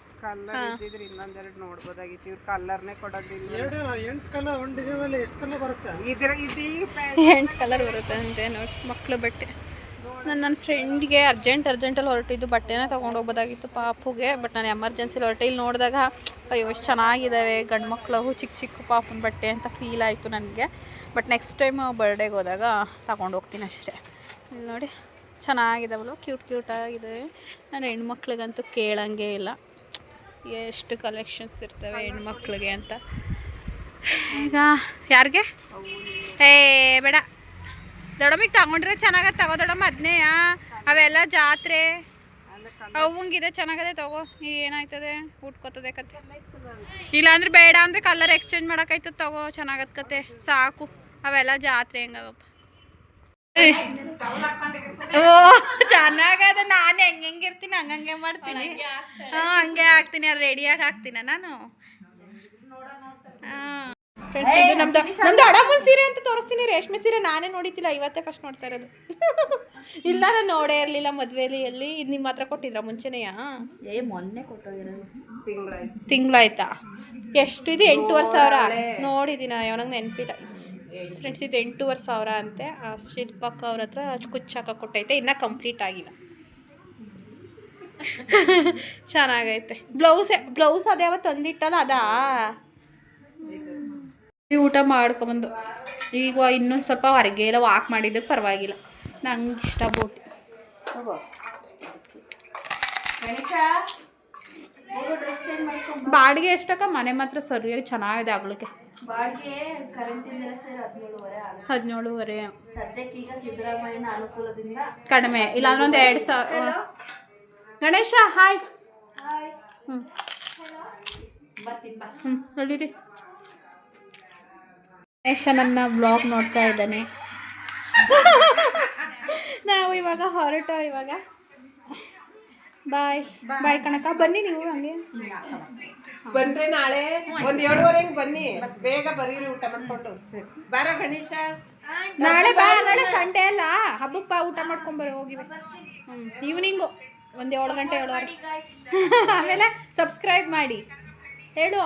ಇನ್ನೊಂದೆರಡು ನೋಡ್ಬೋದಾಗಿತ್ತು. ಇವ್ರು ಕಲ್ಲರ್ನೇ ಕೊಡೋದಿಲ್ಲ ಎರಡು ಎಂಟು ಕಲರ್ ಒಂದು ಎಷ್ಟು ಕಲರ್ ಬರುತ್ತೆ? ಇದ್ರ ಇದು ಎಂಟು ಕಲರ್ ಬರುತ್ತೆ ಅಂತೆ ನೋಡಿ ಮಕ್ಕಳು ಬಟ್ಟೆ. ನಾನು ನನ್ನ ಫ್ರೆಂಡ್ಗೆ ಅರ್ಜೆಂಟ್ ಅರ್ಜೆಂಟಲ್ಲಿ ಹೊರಟಿದ್ದು ಬಟ್ಟೆನ ತೊಗೊಂಡು ಹೋಗ್ಬೋದಾಗಿತ್ತು ಪಾಪುಗೆ. ಬಟ್ ನಾನು ಎಮರ್ಜೆನ್ಸಿಲಿ ಹೊರಟೆ. ಇಲ್ಲಿ ನೋಡಿದಾಗ, ಅಯ್ಯೋ ಎಷ್ಟು ಚೆನ್ನಾಗಿದ್ದಾವೆ ಗಂಡು ಮಕ್ಕಳು ಚಿಕ್ಕ ಚಿಕ್ಕ ಪಾಪನ ಬಟ್ಟೆ ಅಂತ ಫೀಲ್ ಆಯಿತು ನನಗೆ. ಬಟ್ ನೆಕ್ಸ್ಟ್ ಟೈಮ್ ಬರ್ಡೇಗೆ ಹೋದಾಗ, ತಗೊಂಡು ಹೋಗ್ತೀನಿ ಅಷ್ಟೇ. ನೋಡಿ ಚೆನ್ನಾಗಿದ್ದಾವಲ್ಲ ಕ್ಯೂಟ್ ಕ್ಯೂಟ್ ಆಗಿದ್ದಾವೆ ನಾನು ಹೆಣ್ಮಕ್ಳಿಗಂತೂ ಕೇಳಂಗೆ ಇಲ್ಲ. ಎಷ್ಟು ಕಲೆಕ್ಷನ್ಸ್ ಇರ್ತವೆ ಹೆಣ್ಮಕ್ಳಿಗೆ ಅಂತ. ಈಗ, ಯಾರಿಗೆ? ಏ, ಬೇಡ. ದೊಡಮಿಗೆ ತಗೊಂಡ್ರೆ ಚೆನ್ನಾಗತ್ತೆ ತಗೋ ದೊಡಮ್ಮ ಅದನ್ನೇ ಅವೆಲ್ಲ ಜಾತ್ರೆ. ಅವಂಗಿದೆ, ಚೆನ್ನಾಗದೆ ತಗೋ. ಏನಾಯ್ತದೆ? ಉಟ್ಕೋತದೆ ಕತೆ. ಇಲ್ಲಾಂದ್ರೆ ಬೇಡ ಅಂದ್ರೆ ಕಲರ್ ಎಕ್ಸ್ಚೇಂಜ್ ಮಾಡೋಕ್ಕಾಯ್ತದೆ ತಗೋ ಚೆನ್ನಾಗತ್ ಕತೆ. ಸಾಕು. ಅವೆಲ್ಲ ಜಾತ್ರೆ ಹೆಂಗವಪ್ಪ ಓ, ಚೆನ್ನಾಗದ ನಾನು ಹೆಂಗೆ ಹೆಂಗಿರ್ತೀನಿ ಹಂಗಂಗೆ ಮಾಡ್ತೀನಿ. ಹಾಂ, ಹಂಗೆ ಹಾಕ್ತೀನಿ, ಅದು ರೆಡಿಯಾಗಿ ಹಾಕ್ತೀನ ನಾನು? ಫ್ರೆಂಡ್ಸ್ ಇದು ನಮ್ದು ನಮ್ದು ಅಡಮನ್ ಸೀರೆ ಅಂತ ತೋರಿಸ್ತೀನಿ ರೇಷ್ಮೆ ಸೀರೆ ನಾನೇ ನೋಡಿತಿಲ್ಲ ಇವತ್ತೇ ಫಸ್ಟ್ ನೋಡ್ತಾ ಇರೋದು. ಇಲ್ಲ ನಾನು ನೋಡೇ ಇರಲಿಲ್ಲ ಮದುವೆಯಲ್ಲಿ ಎಲ್ಲಿ ಇದು ನಿಮ್ಮ ಹತ್ರ ಕೊಟ್ಟಿದ್ರ ಮುಂಚೆನೆಯಾ? ಏ ಮೊನ್ನೆ ಕೊಟ್ಟೋಗಿರೋದು. ತಿಂಗಳಾಯ್ತು? ಎಷ್ಟು ಇದು ಎಂಟೂವರೆ ಸಾವಿರ? ನೋಡಿದ್ದೀನ ಅವನಂಗೆ ನೆನಪಿಲ್ಲ. ಫ್ರೆಂಡ್ಸ್ ಇದು ಎಂಟೂವರೆ ಸಾವಿರ ಅಂತೆ. ಆ ಶಿಲ್ಪಕ್ಕ ಅವ್ರ ಹತ್ರ ಕುಚ್ಚಾಕ ಕೊಟ್ಟೈತೆ ಇನ್ನೂ ಕಂಪ್ಲೀಟ್ ಆಗಿಲ್ಲ. ಚೆನ್ನಾಗೈತೆ. ಬ್ಲೌಸೇ ಬ್ಲೌಸ್ ಅದ್ಯಾವ ತಂದಿಟ್ಟಲ್ಲ ಅದಾ? ಊಟ ಮಾಡ್ಕೊಬಂದು. ಈಗ ಇನ್ನೊಂದು ಸ್ವಲ್ಪ ಹೊರಗೆ ಎಲ್ಲ ವಾಕ್ ಮಾಡಿದ್ದಕ್ಕೆ ಪರವಾಗಿಲ್ಲ. ನಂಗೆ ಇಷ್ಟ ಬೋಟಿ. ಬಾಡಿಗೆ ಎಷ್ಟಕ್ಕ? ಮನೆ ಮಾತ್ರ ಸರಿಯಾಗಿ ಚೆನ್ನಾಗಿದೆ ಆಗ್ಲಿಕ್ಕೆ. ಹದಿನೇಳುವರೆ ಕಡಿಮೆ. ಇಲ್ಲಾಂದ್ರೆ ಒಂದು ಎರಡು ಸಾವಿರ ಗಣೇಶ ಹಾಯ್ ಹ್ಞೂ ಹ್ಮ್. ಹ್ಞೂ ನಡೀರಿ. ಗಣೇಶ ನನ್ನ ಬ್ಲಾಗ್ ನೋಡ್ತಾ ಇದ್ದಾನೆ. ನಾವು ಇವಾಗ ಹೊರಟೋ ಇವಾಗ. ಬಾಯ್ ಬಾಯ್ ಕಣಕ ಬನ್ನಿ ನೀವು ಹಂಗೆ. ಬಂದ್ರೆ ನಾಳೆ ಒಂದ್ ಎರಡೂವರೆ ಬನ್ನಿ. ಬೇಗ ಬರೀರಿ ಊಟ ಮಾಡ್ಕೊಂಡು. ಬಾರ ಗಣೇಶ. ನಾಳೆ ಬಾ ನಾಳೆ ಸಂಡೇ ಅಲ್ಲ. ಹಬ್ಬಪ್ಪ ಬಾ ಊಟ ಮಾಡ್ಕೊಂಬರಿ ಹೋಗಿ ಹ್ಞೂ ಈವ್ನಿಂಗು ಒಂದು ಏಳು ಗಂಟೆ ಏಳುವರೆ. ಆಮೇಲೆ ಸಬ್ಸ್ಕ್ರೈಬ್ ಮಾಡಿ. ಹೇಳು.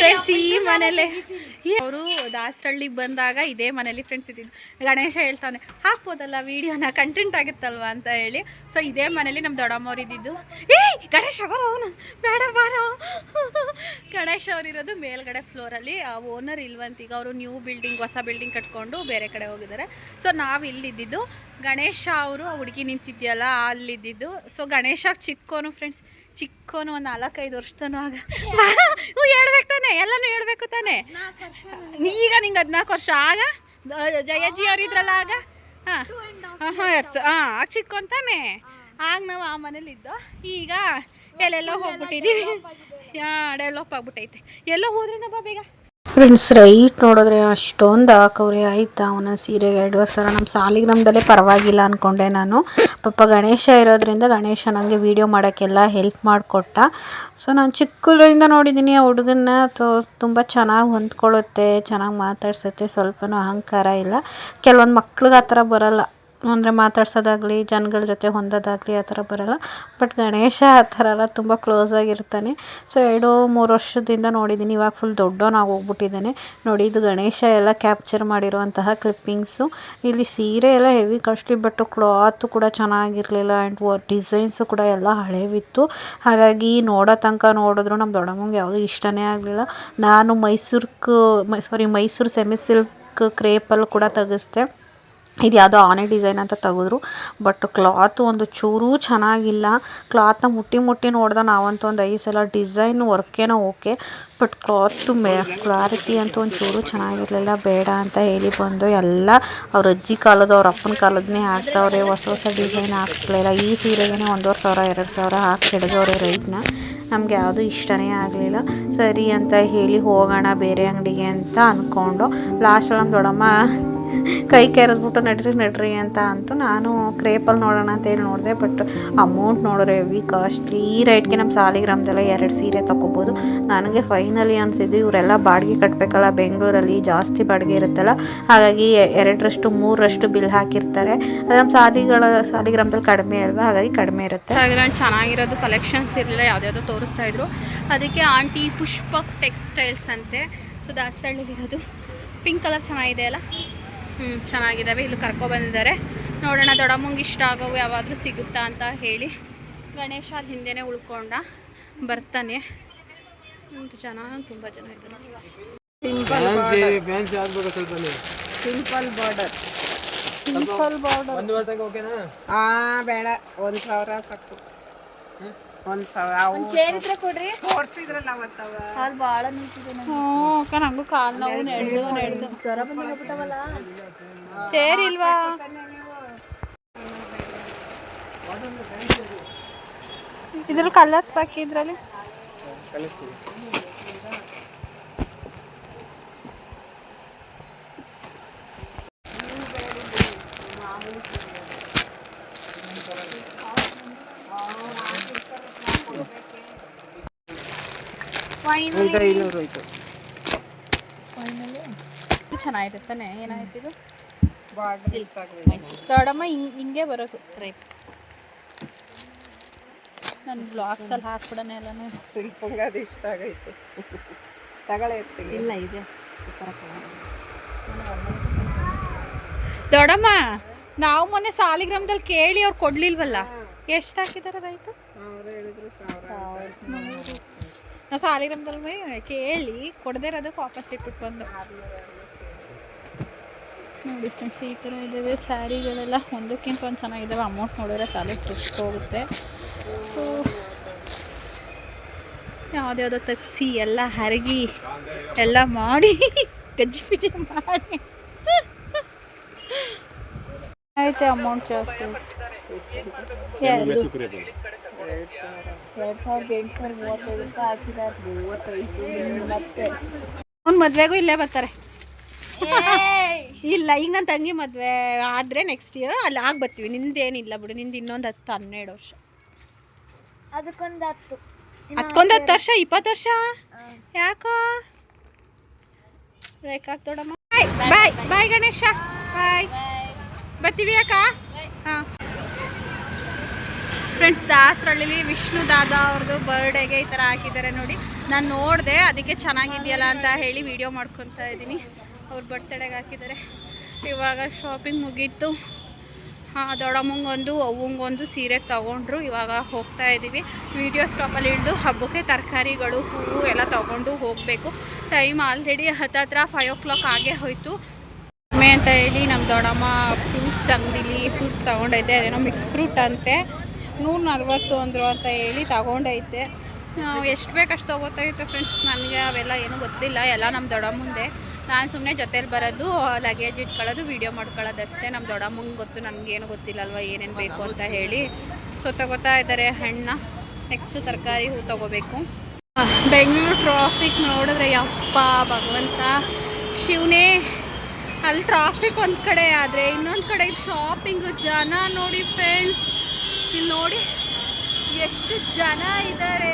ಫ್ರೆಂಡ್ಸ್ ಈ ಮನೇಲೆ ಅವರು ದಾಸರಳ್ಳಿಗೆ ಬಂದಾಗ ಇದೇ ಮನೇಲಿ ಫ್ರೆಂಡ್ಸ್ ಇದ್ದಿದ್ದು. ಗಣೇಶ ಹೇಳ್ತಾನೆ ಹಾಕ್ಬೋದಲ್ಲ ವಿಡಿಯೋನ ಕಂಟೆಂಟ್ ಆಗುತ್ತಲ್ವ ಅಂತ ಹೇಳಿ. ಸೊ ಇದೇ ಮನೇಲಿ ನಮ್ಮ ದೊಡ್ಡಮ್ಮವ್ರು ಇದ್ದಿದ್ದು. ಏ ಗಣೇಶ ಬರೋ ಬೇಡ ಬಾರೋ. ಗಣೇಶ ಅವ್ರು ಇರೋದು ಮೇಲ್ಗಡೆ ಫ್ಲೋರಲ್ಲಿ ಓನರ್ ಇಲ್ವಂತೀಗ ಅವರು ನ್ಯೂ ಬಿಲ್ಡಿಂಗ್ ಹೊಸ ಬಿಲ್ಡಿಂಗ್ ಕಟ್ಕೊಂಡು ಬೇರೆ ಕಡೆ ಹೋಗಿದ್ದಾರೆ. ಸೊ ನಾವು ಇಲ್ಲಿದ್ದಿದ್ದು ಗಣೇಶ ಅವರು ಆ ಹುಡುಗಿ ನಿಂತಿದ್ಯಲ್ಲ ಅಲ್ಲಿದ್ದಿದ್ದು. ಸೊ ಗಣೇಶ ಚಿಕ್ಕೋನು ಫ್ರೆಂಡ್ಸ್ ಚಿಕ್ಕೋನು ಒಂದು ನಾಲ್ಕೈದು ವರ್ಷದನು ಆಗ. ಹ್ಞೂ ಹೇಳ್ಬೇಕು ತಾನೆ ಎಲ್ಲನೂ ಹೇಳ್ಬೇಕು ತಾನೆ. ಈಗ ನಿಂಗೆ ಹದಿನಾಲ್ಕು ವರ್ಷ ಆಗ? ಜಯಜಿ ಜಯಜ್ಜಿ ಅವ್ರು ಇದ್ರಲ್ಲ ಆಗ? ಹಾಂ. ಹಾಂ ಹಾಂ ಆಗ ಚಿಕ್ಕೊಂತಾನೆ ಆಗ ನಾವು ಆ ಮನೇಲಿ ಇದ್ದೋ ಈಗ ಎಲ್ಲೆಲ್ಲೋ ಹೋಗ್ಬಿಟ್ಟಿದ್ದೀವಿ ಹಾಂ ಡೆವಲಪ್ ಆಗ್ಬಿಟ್ಟೈತೆ. ಎಲ್ಲೋ ಹೋದ್ರೆ ನಾ ಬೇಗ. ಫ್ರೆಂಡ್ಸ್ ರೈಟ್ ನೋಡಿದ್ರೆ ಅಷ್ಟೊಂದು ಹಾಕವ್ರೆ. ಆಯ್ತಾ? ಅವನ ಸೀರೆಗೆ ಎರಡು ವರ್ಷ ನಮ್ಮ ಸಾಲಿಗ್ರಾಮದಲ್ಲೇ ಪರವಾಗಿಲ್ಲ ಅಂದ್ಕೊಂಡೆ ನಾನು. ಪಾಪ ಗಣೇಶ ಇರೋದ್ರಿಂದ ಗಣೇಶ ನನಗೆ ವೀಡಿಯೋ ಮಾಡೋಕ್ಕೆಲ್ಲ ಹೆಲ್ಪ್ ಮಾಡಿಕೊಟ್ಟ. ಸೊ ನಾನು ಚಿಕ್ಕದ್ರಿಂದ ನೋಡಿದ್ದೀನಿ ಆ ಹುಡುಗನ್ನ ತೋ ತುಂಬ ಚೆನ್ನಾಗಿ ಹೊಂದ್ಕೊಳ್ಳುತ್ತೆ, ಚೆನ್ನಾಗಿ ಮಾತಾಡ್ಸುತ್ತೆ, ಸ್ವಲ್ಪನೂ ಅಹಂಕಾರ ಇಲ್ಲ. ಕೆಲವೊಂದು ಮಕ್ಳಿಗೆ ಆ ಥರ ಬರಲ್ಲ. ಅಂದರೆ ಮಾತಾಡ್ಸೋದಾಗಲಿ, ಜನಗಳ ಜೊತೆ ಹೊಂದೋದಾಗಲಿ ಆ ಥರ ಬರೋಲ್ಲ. ಬಟ್ ಗಣೇಶ ಆ ಥರ ಎಲ್ಲ ತುಂಬ ಕ್ಲೋಸಾಗಿರ್ತಾನೆ ಸೊ ಎರಡು ಮೂರು ವರ್ಷದಿಂದ ನೋಡಿದ್ದೀನಿ ಇವಾಗ ಫುಲ್ ದೊಡ್ಡವನಾಗಿ ಹೋಗ್ಬಿಟ್ಟಿದ್ದಾನೆ. ನೋಡಿ, ಇದು ಗಣೇಶ ಎಲ್ಲ ಕ್ಯಾಪ್ಚರ್ ಮಾಡಿರುವಂತಹ ಕ್ಲಿಪ್ಪಿಂಗ್ಸು ಇಲ್ಲಿ ಸೀರೆ ಎಲ್ಲ ಹೆವಿ ಕಾಸ್ಟ್ಲಿ ಬಟ್ ಕ್ಲಾತು ಕೂಡ ಚೆನ್ನಾಗಿರಲಿಲ್ಲ ಆ್ಯಂಡ್ ಡಿಸೈನ್ಸು ಕೂಡ ಎಲ್ಲ ಹಳೇವಿತ್ತು. ಹಾಗಾಗಿ ನೋಡೋ ತನಕ ನೋಡಿದ್ರು ನಮ್ಮ ದೊಡ್ಡಮ್ಮಂಗೆ ಯಾವುದೂ ಇಷ್ಟನೇ ಆಗಲಿಲ್ಲ. ನಾನು ಮೈಸೂರ್ಕ್, my sorry Mysuru semi silk ಕ್ರೇಪಲ್ಲಿ ಕೂಡ ತೆಗೆಸ್ದೆ. ಇದು ಯಾವುದೋ ಆನೆ ಡಿಸೈನ್ ಅಂತ ತೆಗೆದ್ರು, ಬಟ್ ಕ್ಲಾತು ಒಂದು ಚೂರೂ ಚೆನ್ನಾಗಿಲ್ಲ. ಕ್ಲಾತ್ನ ಮುಟ್ಟಿ ಮುಟ್ಟಿ ನೋಡ್ದೆ ನಾವಂತೂ ಒಂದು ಐದು ಸಲ ಡಿಸೈನ್ ವರ್ಕೇನೋ ಓಕೆ, ಬಟ್ ಕ್ಲಾತು ಮೇ, ಕ್ಲಾರಿಟಿ ಅಂತೂ ಒಂದು ಚೂರು ಚೆನ್ನಾಗಿರಲಿಲ್ಲ. ಬೇಡ ಅಂತ ಹೇಳಿ ಬಂದು ಎಲ್ಲ ಅವ್ರ ಅಜ್ಜಿ ಕಾಲದ ಅವ್ರ ಅಪ್ಪನ ಕಾಲದನ್ನೇ ಹಾಕ್ತವ್ರೆ. ಹೊಸ ಹೊಸ ಡಿಸೈನ್ ಹಾಕ್ಲಿಲ್ಲ. ಈ ಸೀರೆಗೇ ಒಂದೂವರೆ ಸಾವಿರ, ಎರಡು ಸಾವಿರ ಹಾಕಿ ಹಿಡಿದವ್ರೆ ರೈಟ್ನ. ನಮಗೆ ಯಾವುದು ಇಷ್ಟನೇ ಆಗಲಿಲ್ಲ. ಸರಿ ಅಂತ ಹೇಳಿ ಹೋಗೋಣ ಬೇರೆ ಅಂಗಡಿಗೆ ಅಂತ ಅಂದ್ಕೊಂಡು ಲಾಸ್ಟಲ್ಲಿ ನಮ್ಮ ದೊಡ್ಡಮ್ಮ ಕೈ ಕೆರೆದ್ಬಿಟ್ಟು ನಡ್ರಿ ನಡ್ರಿ ಅಂತ ಅಂತೂ ನಾನು ಕ್ರೇಪಲ್ಲಿ ನೋಡೋಣ ಅಂತ ಹೇಳಿ ನೋಡಿದೆ. ಬಟ್ ಅಮೌಂಟ್ ನೋಡಿದ್ರೆ ಹೆವಿ ಕಾಸ್ಟ್ಲಿ ಈ ರೇಟ್ಗೆ ನಮ್ಮ ಸಾಲಿಗ್ರಾಮದೆಲ್ಲ ಎರಡು ಸೀರೆ ತೊಗೋಬೋದು ನನಗೆ ಫೈನಲಿ ಅನಿಸಿದ್ದು ಇವರೆಲ್ಲ ಬಾಡಿಗೆ ಕಟ್ಟಬೇಕಲ್ಲ ಬೆಂಗಳೂರಲ್ಲಿ ಜಾಸ್ತಿ ಬಾಡಿಗೆ ಇರುತ್ತಲ್ಲ, ಹಾಗಾಗಿ ಎರಡರಷ್ಟು, ಮೂರರಷ್ಟು ಬಿಲ್ ಹಾಕಿರ್ತಾರೆ. ಅದು ನಮ್ಮ ಸಾಲಿಗಳ, ಸಾಲಿಗ್ರಾಮದಲ್ಲಿ ಕಡಿಮೆ ಅಲ್ವಾ? ಹಾಗಾಗಿ ಕಡಿಮೆ ಇರುತ್ತೆ. ಸಾವಿರ ಚೆನ್ನಾಗಿರೋದು ಕಲೆಕ್ಷನ್ಸ್ ಇರಲಿಲ್ಲ, ಯಾವುದ್ಯಾವುದೋ ತೋರಿಸ್ತಾ ಇದ್ರು. ಅದಕ್ಕೆ ಆಂಟಿ ಪುಷ್ಪಕ್ ಟೆಕ್ಸ್ಟೈಲ್ಸ್ ಅಂತೆ. ಸೊ ದಾಸರಳ್ಳಿಲಿರೋದು. ಪಿಂಕ್ ಕಲರ್ ಚೆನ್ನಾಗಿದೆ ಅಲ್ಲ? ಹ್ಞೂ ಚೆನ್ನಾಗಿದ್ದಾವೆ. ಇಲ್ಲಿ ಕರ್ಕೊಬಂದಿದ್ದಾರೆ ನೋಡೋಣ ದೊಡ್ಡಮ್ಮಂಗೆ ಇಷ್ಟ ಆಗೋವು ಯಾವಾದರೂ ಸಿಗುತ್ತಾ ಅಂತ ಹೇಳಿ. ಗಣೇಶ ಅಲ್ಲಿ ಹಿಂದೆನೇ ಉಳ್ಕೊಂಡ. ಬರ್ತಾನೆ. ಜನ ತುಂಬ ಜನ ಇದ್ದಾರೆ. ಸಿಂಪಲ್ ಬಾರ್ಡರ್ ಸಿಂಪಲ್ ಬಾರ್ಡರ್ ಒಂದು ಬೇಡ. ಒಂದು ಸಾವಿರ ಸಾಕು. ಒಂದ್ ಸಾವಿರ ಅವು ಚೇರ್ ಇದ್ರೆ ಕೊಡ್ರಿ. ತೋರ್ಸಿದ್ರಲ್ಲ ಅವತ್ತವ ಕಾಲ್ ಬಾಳ ನಿಂತಿದೆ ನಂಗೆ. ಹ್ಞೂ ಅಕ್ಕ ನಂಗೂ ಕಾಲು ನೋವು ನೆಡ್ದು ನೆಡ್ದು ಜ್ವರ ಬಂದಾಗ್ಬಿಟ್ಟವಲ್ಲ ಚೇರ್ ಇಲ್ವಾ? ಇದ್ರ ಕಲರ್ಸ್ ಹಾಕಿ ಇದ್ರಲ್ಲಿ? ಈಗ ಐನೂರು ಹೋಯ್ತು ಇದು ಚೆನ್ನಾಗಿದೆ ತಾನೆ? ಏನಾಯ್ತು ಇದು? ದೊಡ್ಡಮ್ಮ ಹಿಂಗ್ ಹಿಂಗೆ ಬರೋದು. ರೈಟ್ ನನ್ನ ಬ್ಲಾಗ್ಸಲ್ಲಿ ಹಾಕ್ಬಿಡೋಣ ಎಲ್ಲನೂ. ಶಿಲ್ಪಂಗ ಅದು ಇಷ್ಟ ಆಗೈತೆ. ತಗೊಳ್ಳೆ ಇಲ್ಲ ಇದೆ. ದೊಡಮ್ಮ ನಾವು ಮೊನ್ನೆ ಸಾಲಿಗ್ರಾಮದಲ್ಲಿ ಕೇಳಿ ಅವ್ರು ಕೊಡ್ಲಿಲ್ವಲ್ಲ? ಎಷ್ಟು ಹಾಕಿದಾರೆ ರೈತ? ಅವ್ರು ಹೇಳಿದ್ರು ಸಾವಿರ. ನಾವು ಸಾಲಿಗ್ರಾಮದಲ್ಲಿ ಕೇಳಿ ಕೊಡದೇ ಇರೋದಕ್ಕೆ ವಾಪಸ್ ಇಟ್ಬಿಟ್ಟು ಬಂದು. ನೋಡಿ ಫ್ರೆಂಡ್ಸ್ ಈ ಥರ ಇದ್ದಾವೆ ಸ್ಯಾರಿಗಳೆಲ್ಲ ಒಂದಕ್ಕಿಂತ ಒಂದು ಚೆನ್ನಾಗಿದ್ದಾವೆ ಅಮೌಂಟ್ ನೋಡಿದ್ರೆ ತಲೆ ಸುಸ್ತು ಹೋಗುತ್ತೆ. ಸೊ ಯಾವುದ್ಯಾವುದೋ ತಗ್ಸಿ ಎಲ್ಲ ಹರಗಿ ಎಲ್ಲ ಮಾಡಿ ಗಜ್ಜಿ ಪಿಜಿ ಮಾಡಿ. ಆಯ್ತು ಅಮೌಂಟ್ ಜಾಸ್ತಿ ಎರಡು ಎರಡ್ ಸಾವಿರದ ಎಂಟುನೂರ ಮೂವತ್ತೈದು ರೂಪಾಯಿ ಹಾಕಿದ್ದಾರೆ ಮತ್ತೆ ಅವ್ನ ಮದ್ವೆಗೂ ಇಲ್ಲೇ ಬರ್ತಾರೆ. ಇಲ್ಲ ಈಗ ನನ್ನ ತಂಗಿ ಮದುವೆ ಆದರೆ ನೆಕ್ಸ್ಟ್ ಇಯರ್ ಅಲ್ಲಿ ಆಗಿ ಬರ್ತೀವಿ ನಿಂದೇನಿಲ್ಲ ಬಿಡು ನಿಂದು ಇನ್ನೊಂದು ಹತ್ತು ಹನ್ನೆರಡು ವರ್ಷ. ಅದಕ್ಕೊಂದು ಹತ್ತು. ಹತ್ಕೊಂದು ಹತ್ತು ವರ್ಷ ಇಪ್ಪತ್ತು ವರ್ಷ? ಯಾಕೋ? ರೇಖಾಕ್ ದೊಡ್ಡಮ್ಮ. ಬಾಯ್ ಬಾಯ್ ಬಾಯ್ ಗಣೇಶ. ಬಾಯ್. ಬರ್ತೀವಿ ಅಕ್ಕ? ಹಾಂ. ಫ್ರೆಂಡ್ಸ್, ದಾಸರಳ್ಳಿಲಿ ವಿಷ್ಣು ದಾದಾ ಅವ್ರದ್ದು ಬರ್ಡೇಗೆ ಈ ಥರ ಹಾಕಿದ್ದಾರೆ ನೋಡಿ. ನಾನು ನೋಡಿದೆ, ಅದಕ್ಕೆ ಚೆನ್ನಾಗಿದೆಯಲ್ಲ ಅಂತ ಹೇಳಿ ವಿಡಿಯೋ ಮಾಡ್ಕೊತಾ ಇದ್ದೀನಿ. ಅವ್ರ ಬರ್ತಡೆಗೆ ಹಾಕಿದ್ದಾರೆ. ಇವಾಗ ಶಾಪಿಂಗ್ ಮುಗೀತು. ಹಾಂ, ದೊಡ್ಡಮ್ಮಂಗೊಂದು, ಅವ್ವಂಗೊಂದು ಸೀರೆ ತೊಗೊಂಡ್ರು. ಇವಾಗ ಹೋಗ್ತಾ ಇದ್ದೀವಿ ವಿಡಿಯೋ ಸ್ಟಾಪಲ್ಲಿ ಹಿಡಿದು ಹಬ್ಬಕ್ಕೆ ತರಕಾರಿಗಳು, ಹೂವು ಎಲ್ಲ ತೊಗೊಂಡು ಹೋಗಬೇಕು. ಟೈಮ್ ಆಲ್ರೆಡಿ ಹತ್ತತ್ರ ಫೈವ್ ಓ ಕ್ಲಾಕ್ ಆಗೇ ಹೋಯಿತು. ಅಂತ ಹೇಳಿ ನಮ್ಮ ದೊಡ್ಡಮ್ಮ ಫ್ರೂಟ್ಸ್ ಅಂಗಡಿಲಿ ಫ್ರೂಟ್ಸ್ ತೊಗೊಂಡೈತೆ ಅದೇನೋ ಮಿಕ್ಸ್ ಫ್ರೂಟ್ ಅಂತೆ. ನೂರ ನಲ್ವತ್ತು ಅಂದರು ಅಂತ ಹೇಳಿ ತಗೊಂಡೈತೆ. ಎಷ್ಟು ಬೇಕಷ್ಟು ತಗೋತೈತೆ ಫ್ರೆಂಡ್ಸ್ ನನಗೆ, ಅವೆಲ್ಲ ಏನೂ ಗೊತ್ತಿಲ್ಲ. ಎಲ್ಲ ನಮ್ಮ ದೊಡ್ಡಮ್ಮಂದೆ. ನಾನು ಸುಮ್ಮನೆ ಜೊತೇಲಿ ಬರೋದು ಲಗೇಜ್ ಇಟ್ಕೊಳ್ಳೋದು ವೀಡಿಯೋ ಮಾಡ್ಕೊಳ್ಳೋದು ಅಷ್ಟೇ. ನಮ್ಮ ದೊಡ್ಡಮ್ಮಂಗೆ ಗೊತ್ತು, ನನಗೇನು ಗೊತ್ತಿಲ್ಲ ಅಲ್ವಾ ಏನೇನು ಬೇಕು ಅಂತ ಹೇಳಿ. ಸೊ ತಗೋತಾ ಇದ್ದಾರೆ ಹಣ್ಣ. ನೆಕ್ಸ್ಟ್ ತರಕಾರಿ ಹೂ ತೊಗೋಬೇಕು. ಬೆಂಗಳೂರು ಟ್ರಾಫಿಕ್ ನೋಡಿದ್ರೆ, ಯಪ್ಪ ಭಗವಂತ. ಶಿವನೇ, ಅಲ್ಲಿ ಟ್ರಾಫಿಕ್ ಒಂದು ಕಡೆ ಆದರೆ, ಇನ್ನೊಂದು ಕಡೆ ಶಾಪಿಂಗ್ ಜನ ನೋಡಿ ಫ್ರೆಂಡ್ಸ್ ಇಲ್ಲಿ ನೋಡಿ ಎಷ್ಟು ಜನ ಇದ್ದಾರೆ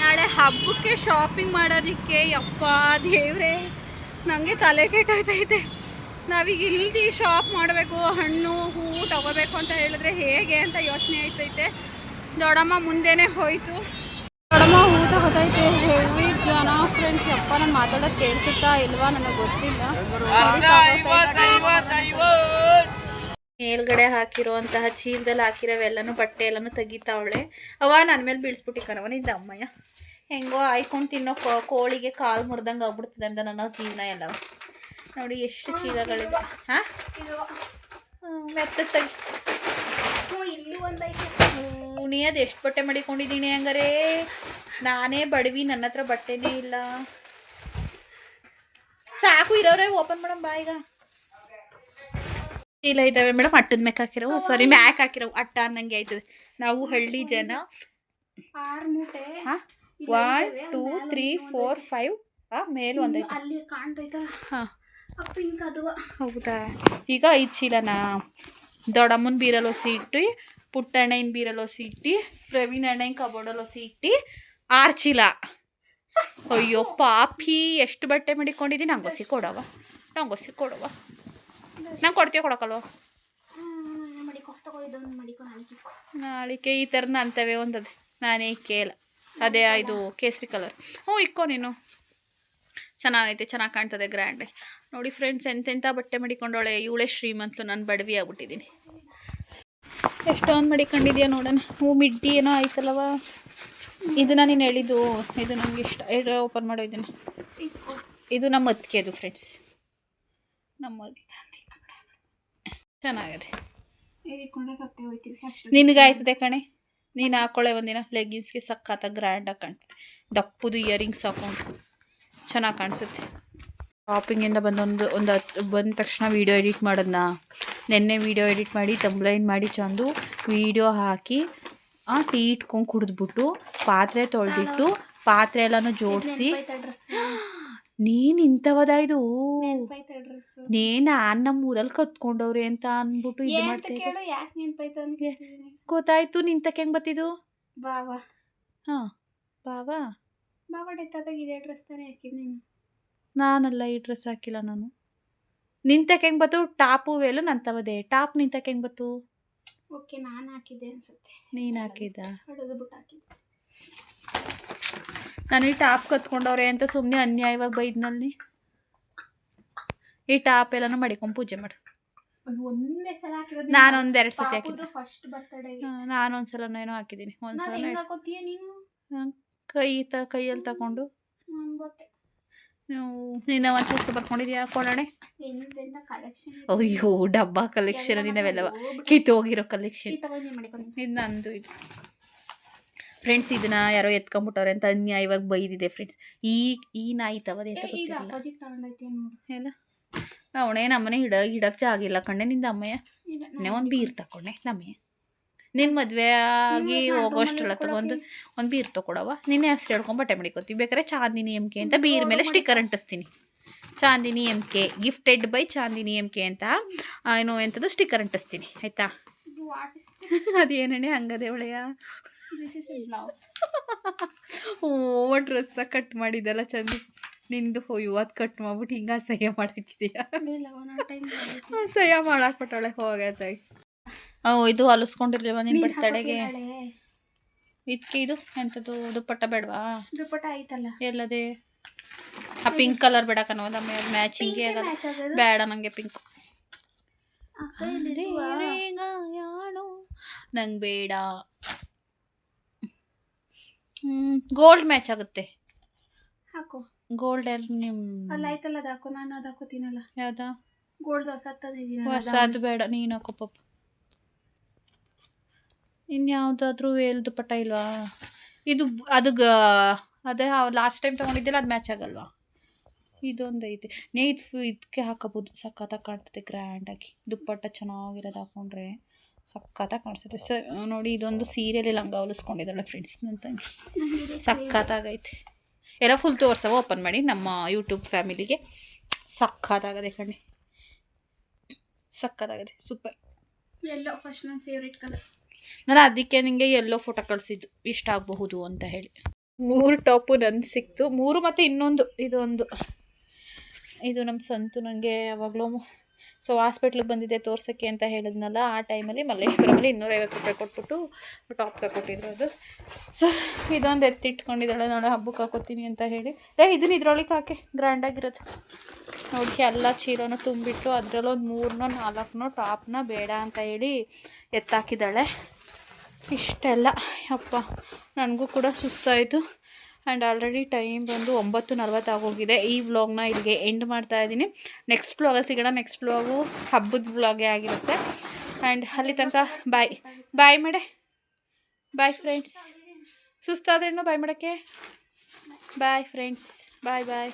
ನಾಳೆ ಹಬ್ಬಕ್ಕೆ ಶಾಪಿಂಗ್ ಮಾಡೋದಕ್ಕೆ, ಯಪ್ಪ ದೇವ್ರೆ ನನಗೆ ತಲೆ ಕೆಟ್ಟೋಯ್ತೈತೆ. ನಾವೀಗ ಇಲ್ದಿ ಶಾಪ್ ಮಾಡಬೇಕು, ಹಣ್ಣು ಹೂವು ತಗೋಬೇಕು ಅಂತ ಹೇಳಿದ್ರೆ ಹೇಗೆ ಅಂತ ಯೋಚನೆ ಆಯ್ತೈತೆ. ದೊಡ್ಡಮ್ಮ ಮುಂದೆನೇ ಹೋಯ್ತು. ದೊಡ್ಡಮ್ಮ ಹೂ ತಗೋತೈತೆ. ಹೆವಿ ಜನ ಫ್ರೆಂಡ್ಸ್ ಯಪ್ಪ ನಾನು ಮಾತಾಡೋದು ಕೇಳಿಸುತ್ತಾ ಇಲ್ವಾ? ನನಗೆ ಗೊತ್ತಿಲ್ಲ. ಮೇಲ್ಗಡೆ ಹಾಕಿರುವಂತಹ ಚೀಲದಲ್ಲಿ ಹಾಕಿರೋವೆಲ್ಲನೂ ಬಟ್ಟೆ ಎಲ್ಲನೂ ತೆಗಿತಾವಳೆ. ಅವ ನನ್ನ ಮೇಲೆ ಬೀಳ್ಸ್ಬಿಟ್ಟಿ ನಿಂದ ಅಮ್ಮಯ್ಯ. ಹೆಂಗೋ ಆಯ್ಕೊಂಡು ತಿನ್ನೋ ಕೋ- ಕೋಳಿಗೆ ಕಾಲು ಮುರಿದಂಗೆ ಆಗ್ಬಿಡ್ತದೆ ಅಂತ ನನ್ನ ಜೀವನ ಎಲ್ಲ. ನೋಡಿ ಎಷ್ಟು ಚೀಲಗಳಿವೆ. ಹಾಂ? ಮೆತ್ತ ತೆಗಿ ನೀ ಅದು ಎಷ್ಟು ಬಟ್ಟೆ ಮಡಿಕೊಂಡಿದ್ದೀನಿ ಹಂಗಾರೆ? ನಾನೇ ಬಡವಿ ನನ್ನ ಹತ್ರ ಬಟ್ಟೆನೇ ಇಲ್ಲ. ಸಾಕು ಇರೋರೇ ಓಪನ್ ಮಾಡೋಣ ಬಾ ಈಗ. ಚೀಲ ಇದಾವೆ ಮೇಡಮ್ ಅಟ್ಟದ ಮ್ಯಾಕ್ ಹಾಕಿರೋ ಸಾರಿ ಮ್ಯಾಕ್ ಹಾಕಿರೋ ಅಟ್ಟ ಅನ್ನಂಗೆ ಆಯ್ತದೆ. ನಾವು ಹಳ್ಳಿ ಜನ. ಆರು ಮೂಟೆ one two three four five ಮೇಲೆ ಒಂದೈತೆ ಅಲ್ಲಿ ಕಾಣ್ತೈತಲ್ಲ. ಹಾಂ. ಪಿಂಕ್ ಅದು. ಹೌದಾ? ಈಗ ಐದು ಚೀಲನಾ? ದೊಡ್ಡಮ್ಮನ ಬೀರಲೋಸಿ ಇಟ್ಟು ಪುಟ್ಟಣ್ಣನ ಬೀರಲೋಸಿ ಇಟ್ಟು ಪ್ರವೀಣ್ ಅಣ್ಣನ ಕಬೋಡಲೋಸಿ ಇಟ್ಟು ಆರು ಚೀಲ. ಅಯ್ಯೋ ಪಾಪಿ ಎಷ್ಟು ಬಟ್ಟೆ ಮಡಿಕೊಂಡಿದ್ದೀನಿ ನಂಗೊಸಿ ಕೊಡವ ನಂಗೊಸಿ ಕೊಡವ ನಂಗೆ ಕೊಡ್ತೀವಿ ಕೊಡಕಲ್ವ ನಾಳಿಕೆ ಈ ಥರನ ಅಂತವೆ ಒಂದದೆ. ನಾನೇ ಕೇಳ ಅದೇ ಇದು ಕೇಸರಿ ಕಲರ್. ಹ್ಞೂ ಇಕ್ಕೋ ನೀನು. ಚೆನ್ನಾಗೈತೆ ಚೆನ್ನಾಗಿ ಕಾಣ್ತದೆ ಗ್ರ್ಯಾಂಡ್. ನೋಡಿ ಫ್ರೆಂಡ್ಸ್ ಎಂತೆಂಥ ಬಟ್ಟೆ ಮಡಿಕೊಂಡೋಳೆ ಇವಳೆ ಶ್ರೀಮಂತಲು ನಾನು ಬಡವಿ ಆಗ್ಬಿಟ್ಟಿದ್ದೀನಿ. ಎಷ್ಟೊಂದು ಮಡಿಕೊಂಡಿದ್ಯಾ ನೋಡೋಣ. ಹ್ಞೂ ಮಿಡ್ಡಿ ಏನೋ ಆಯ್ತಲ್ಲವ? ಇದನ್ನ ನೀನು ಹೇಳಿದ್ದು ಇದು ನನಗೆ ಇಷ್ಟ. ಇದು ಓಪನ್ ಮಾಡೋ ಇದನ್ನು. ಇದು ನಮ್ಮ ಅತ್ತಿಗೆದು ಫ್ರೆಂಡ್ಸ್. ನಮ್ಮ ಅತ್ತೆ ಚೆನ್ನಾಗಿದೆ. ನಿನಗೆ ಆಯ್ತದೆ ಕಣೆ? ನೀನು ಹಾಕೊಳ್ಳೆ ಒಂದಿನ. ಲೆಗ್ಗಿನ್ಸ್ಗೆ ಸಖತ್ತಾಗಿ ಗ್ರ್ಯಾಂಡಾಗಿ ಕಾಣ್ತದೆ. ದಪ್ಪದು ಇಯರಿಂಗ್ಸ್ ಹಾಕೊಂಡು. ಚೆನ್ನಾಗಿ ಕಾಣಿಸುತ್ತೆ. ಶಾಪಿಂಗಿಂದ ಬಂದೊಂದು ಒಂದು ಹತ್ತು ಬಂದ ತಕ್ಷಣ ವೀಡಿಯೋ ಎಡಿಟ್ ಮಾಡೋದನ್ನ ನೆನ್ನೆ ವೀಡಿಯೋ ಎಡಿಟ್ ಮಾಡಿ ತಂಬ್ಲೈನ್ ಮಾಡಿ ಚಂದು ವೀಡಿಯೋ ಹಾಕಿ ಟೀ ಇಟ್ಕೊಂಡು ಕುಡಿದ್ಬಿಟ್ಟು ಪಾತ್ರೆ ತೊಳೆದಿಟ್ಟು ಪಾತ್ರೆ ಎಲ್ಲನೂ ಜೋಡಿಸಿ ನೀನು ಇಂಥವದಾಯ್ದು ಇದು? ನೆನ್ಪೈತ ನೇ ನಾನು ನಮ್ಮ ಊರಲ್ಲಿ ಕತ್ಕೊಂಡವ್ರೆ ಅಂತ ಅನ್ಬಿಟ್ಟು ಇದು ಏನಂತ ಮಾಡ್ತಾ ಇದ್ದೆ. ಕೇಳು ಯಾಕೆ ನೆನ್ಪೈತ ಅಂತ ಕೇಳ್ತಿದೀನಿ ಗೊತ್ತಾಯ್ತು ನಿಂತಕ್ಕೆ ಹೆಂಗೆ ಬತ್ತಿದು ಬಾವಾ ಹಾ ಬಾವಾ ಬಾವಾ ಡೆತ್ತಾದಾಗ ಇದೇ ಡ್ರೆಸ್ ತಾನೇ ಹಾಕಿದ್ ನೀನು? ನಾನಲ್ಲ ಈ ಡ್ರೆಸ್ ಹಾಕಿಲ್ಲ ನಾನು. ನಿಂತಕ್ಕೆ ಹೆಂಗೆ ಬತ್ತು? ಟಾಪು ವೇಲು ನಂತವದೆ ಟಾಪ್ ನಿಂತಕ್ಕೆ ಹೆಂಗೆ ಬತ್ತು? ಓಕೆ ನಾನು ಹಾಕಿದ್ದೆ ಅನ್ಸುತ್ತೆ. ನೀನು ಹಾಕಿದ್ದ? ಹೊಡೆದು ಬಿಟ್ಟು ಹಾಕಿದ್ದೆ. ನಾನು ಈ ಟಾಪ್ ಕತ್ಕೊಂಡವ್ರೆ ಅಂತ ಸುಮ್ಮನೆ ಅನ್ಯಾಯವಾಗಿ ಬೈದ್ನಲ್ಲಿ ಈ ಟಾಪ್ ಎಲ್ಲಾನು ಮಾಡಿಕೊಂಡು ಪೂಜೆ ಮಾಡು. ಅದು ಒಂದೇ ಸಲ ಹಾಕಿರೋದು ನಾನು ಒಂದೆರಡು ಸತಿ ಹಾಕಿದ್ದೆ. ಫಸ್ಟ್ ಬರ್ತಡೇ ನಾನು ಒಂದ್ಸಲ ಏನೋ ಹಾಕಿದ್ದೀನಿ. ಒಂದ್ಸಲ ನೀನು ಕೈ ತ ಕೈಯಲ್ಲಿ ತಗೊಂಡು. ನೀನು ಒಂದು ಹೆಸರು ಬರ್ಕೊಂಡಿದ್ಯಾ ಕೊಡೋಣೆ ಅಯ್ಯೋ ಡಬ್ಬ ಕಲೆಕ್ಷನ್ ಅದಿನವೆಲ್ಲವ ಕಿತ್ತೋಗಿರೋ ಕಲೆಕ್ಷನ್ ಇದು ನಂದು ಇದು. ಫ್ರೆಂಡ್ಸ್ ಇದನ್ನ ಯಾರೋ ಎತ್ಕೊಂಡ್ಬಿಟ್ಟವ್ರೆ ಅಂತ ಅನ್ಯಾಯವಾಗಿ ಬೈದಿದೆ ಫ್ರೆಂಡ್ಸ್ ಈ ಈ ನಾಯಿ ತವದೆ ಅಂತ ಗೊತ್ತಿಲ್ಲ. ಅವಣೆ ನಮ್ಮನೆ ಹಿಡ ಹಿಡಕ್ಕೆ ಆಗಿಲ್ಲ ಕಣ್ಣೆ ನಿಂದ ಅಮ್ಮಯ್ಯ? ನೀವು ಒಂದು ಬೀರ್ ತಕೊಂಡೆ ನಮ್ಮಯ್ಯ. ನಿನ್ನ ಮದುವೆ ಆಗಿ ಹೋಗೋಷ್ಟ್ರಲ್ಲ ತಗೊಂಡು ಒಂದು ಬೀರ್ ತಗೊಡವ ನಿನ್ನೆ ಹೆಸ್ರು ಹೇಳ್ಕೊಂಡು ಬಟ್ಟೆ ಮಡಿಕೋತೀವಿ. ಬೇಕಾದ್ರೆ ಚಾಂದಿನಿ ಎಂ ಕೆ ಅಂತ ಬೀರ್ ಮೇಲೆ sticker ಅಂಟಿಸ್ತೀನಿ. Chandini M K gifted by Chandini M K ಅಂತ ಏನು ಎಂಥದ್ದು ಸ್ಟಿಕ್ಕರ್ ಅಂಟಿಸ್ತೀನಿ. ಆಯಿತಾ? ಅದೇನೇ ಹಂಗದೆ ಒಳೆಯ ದಿಸ್ ಇಸ್ ಬ್ಲೌಸ್ ಓ ಡ್ರೆಸ್ಸ ಕಟ್ ಮಾಡಿದ್ದಲ್ಲ ಚಂದ. ನಿಂದು ಹೋಯು ಅದು ಕಟ್ ಮಾಡ್ಬಿಟ್ಟು ಹಿಂಗೆ ಅಸಹ್ಯ ಮಾಡಾಕಿದೀಯಾ ಅಸಹ್ಯ ಮಾಡಾಕ್ಬಿಟ್ಟವಳೆ ಹೋಗತ್ತಾಗಿ ಓ ಇದು ಅಲಸ್ಕೊಂಡಿರ್ಲಿಲ್ವ ನಿನ್ನ ಬರ್ತಡೆಗೆ ಇದಕ್ಕೆ ಇದು? ಎಂಥದ್ದು ದುಪ್ಪಟ್ಟ ಬೇಡವಾ? ದುಪ್ಪಟ್ಟ ಆಯ್ತಲ್ಲ. ಎಲ್ಲದೆ? ಆ ಪಿಂಕ್ ಕಲರ್ ಬೇಡ ಕಣವದಮ್ಮ ಮ್ಯಾಚಿಂಗೇ ಆಗಲ್ಲ. ಬೇಡ ನನಗೆ ಪಿಂಕ್ ನಂಗೆ ಬೇಡ. ಗೋಲ್ಡ್ ಮ್ಯಾಚ್ ಆಗುತ್ತೆ. ಹಾಕು. ಗೋಲ್ಡ್ ಎಲ್ಲ ಅಲ್ಲ ನಿಮ್ಮ ಆಯ್ತಲ್ಲ ಅದು ಹಾಕು. ನಾನು ಅದು ಹಾಕೋತೀನಲ್ಲ ಯಾವ್ದ? ಗೋಲ್ಡ್ ಹೊಸ ಅದು ಬೇಡ ನೀನು ಹಾಕೋ ಪಾಪ. ಇನ್ಯಾವುದಾದ್ರೂ ವೇಲ್ ದುಪ್ಪಟ್ಟ ಇಲ್ವಾ? ಇದು ಅದು ಅದೇ ಲಾಸ್ಟ್ ಟೈಮ್ ತೊಗೊಂಡಿದ್ದಿಲ್ಲ ಅದು ಮ್ಯಾಚ್ ಆಗಲ್ವಾ? ಇದೊಂದು ಐತೆ. ನೇ ಇದು ಇದಕ್ಕೆ ಹಾಕೋಬೋದು ಸಖತ್ತಾಗಿ ಕಾಣ್ತದೆ ಗ್ರ್ಯಾಂಡಾಗಿ ದುಪ್ಪಟ್ಟ ಚೆನ್ನಾಗಿರೋದು ಹಾಕೊಂಡ್ರೆ. ಸಖತ್ತಾಗಿ ಕಾಣಿಸುತ್ತೆ. ಸರ್ ನೋಡಿ ಇದೊಂದು ಸೀರೆಯಲ್ಲಿ ಲಂಗ ಹೊಲಿಸ್ಕೊಂಡಿದ್ದಾಳೆ ಫ್ರೆಂಡ್ಸ್ ನನ್ನ ತಂಗಿ ಸಖತ್ತಾಗೈತೆ. ಎಲ್ಲ ಫುಲ್ ತೋರ್ಸವ? ಓಪನ್ ಮಾಡಿ ನಮ್ಮ ಯೂಟ್ಯೂಬ್ ಫ್ಯಾಮಿಲಿಗೆ ಸಖತ್ತಾಗದೆ ಕಣ್ಣಿ ಸಖತ್ತಾಗದೆ ಸೂಪರ್ ಎಲ್ಲೋ ಫಸ್ಟ್ ನನ್ನ ಫೇವ್ರೇಟ್ ಕಲರ್ ನಾನು ಅದಕ್ಕೆ ನಿಮಗೆ ಎಲ್ಲೋ ಫೋಟೋ ಕಳಿಸಿದ್ದು. ಇಷ್ಟ ಆಗಬಹುದು ಅಂತ ಹೇಳಿ. ಮೂರು ಟಾಪು ನನ್ನ ಸಿಕ್ತು. ಮೂರು ಮತ್ತು ಇನ್ನೊಂದು. ಇದೊಂದು. ಇದು ನಮ್ಮ ಸಂತು ನನಗೆ ಯಾವಾಗಲೂ ಸೊ ಹಾಸ್ಪಿಟ್ಲಿಗೆ ಬಂದಿದ್ದೆ ತೋರ್ಸೋಕ್ಕೆ ಅಂತ ಹೇಳಿದ್ನಲ್ಲ, ಆ ಟೈಮಲ್ಲಿ ಮಲ್ಲೇಶ್ವರಮಲ್ಲಿ ಇನ್ನೂರೈವತ್ತು ರೂಪಾಯಿ ಕೊಟ್ಬಿಟ್ಟು ಟಾಪ್ ತಗೊಟ್ಟಿದ್ರು ಅದು. ಸೊ ಇದೊಂದು ಎತ್ತಿಟ್ಕೊಂಡಿದ್ದಾಳೆ, ನಾಳೆ ಹಬ್ಬಕ್ಕೆ ಹಾಕೋತೀನಿ ಅಂತ ಹೇಳಿ. ಏ ಇದನ್ನ ಇದ್ರೊಳಗೆ ಹಾಕಿ ಗ್ರ್ಯಾಂಡಾಗಿರೋದು ನೋಡಿ ಎಲ್ಲ ಚೀಲನೂ ತುಂಬಿಟ್ಟು ಅದರಲ್ಲೊಂದು ಮೂರನೋ, ನಾಲ್ಕನೋ, ಟಾಪ್ನ ಬೇಡ ಅಂತ ಹೇಳಿ ಎತ್ತಾಕಿದ್ದಾಳೆ. ಇಷ್ಟೆಲ್ಲ. ಅಪ್ಪ ನನಗೂ ಕೂಡ ಸುಸ್ತಾಯಿತು. ಆ್ಯಂಡ್ ಆಲ್ರೆಡಿ ಟೈಮ್ ಬಂದು ಒಂಬತ್ತು ನಲ್ವತ್ತಾಗೋಗಿದೆ ಈ ವ್ಲಾಗ್ನ ಇಲ್ಲಿಗೆ ಎಂಡ್ ಮಾಡ್ತಾ ಇದ್ದೀನಿ. ನೆಕ್ಸ್ಟ್ ವ್ಲಾಗಲ್ಲಿ ಸಿಗೋಣ. ನೆಕ್ಸ್ಟ್ ವ್ಲಾಗು ಹಬ್ಬದ ವ್ಲಾಗೇ ಆಗಿರುತ್ತೆ. ಆ್ಯಂಡ್ ಅಲ್ಲಿ ತನಕ ಬಾಯ್ ಬಾಯ್ ಮಾಡೆ. Bye friends ಸುಸ್ತಾದ್ರೇನು? ಬಾಯ್ ಮಾಡೋಕ್ಕೆ? ಬಾಯ್ ಫ್ರೆಂಡ್ಸ್ ಬಾಯ್ ಬಾಯ್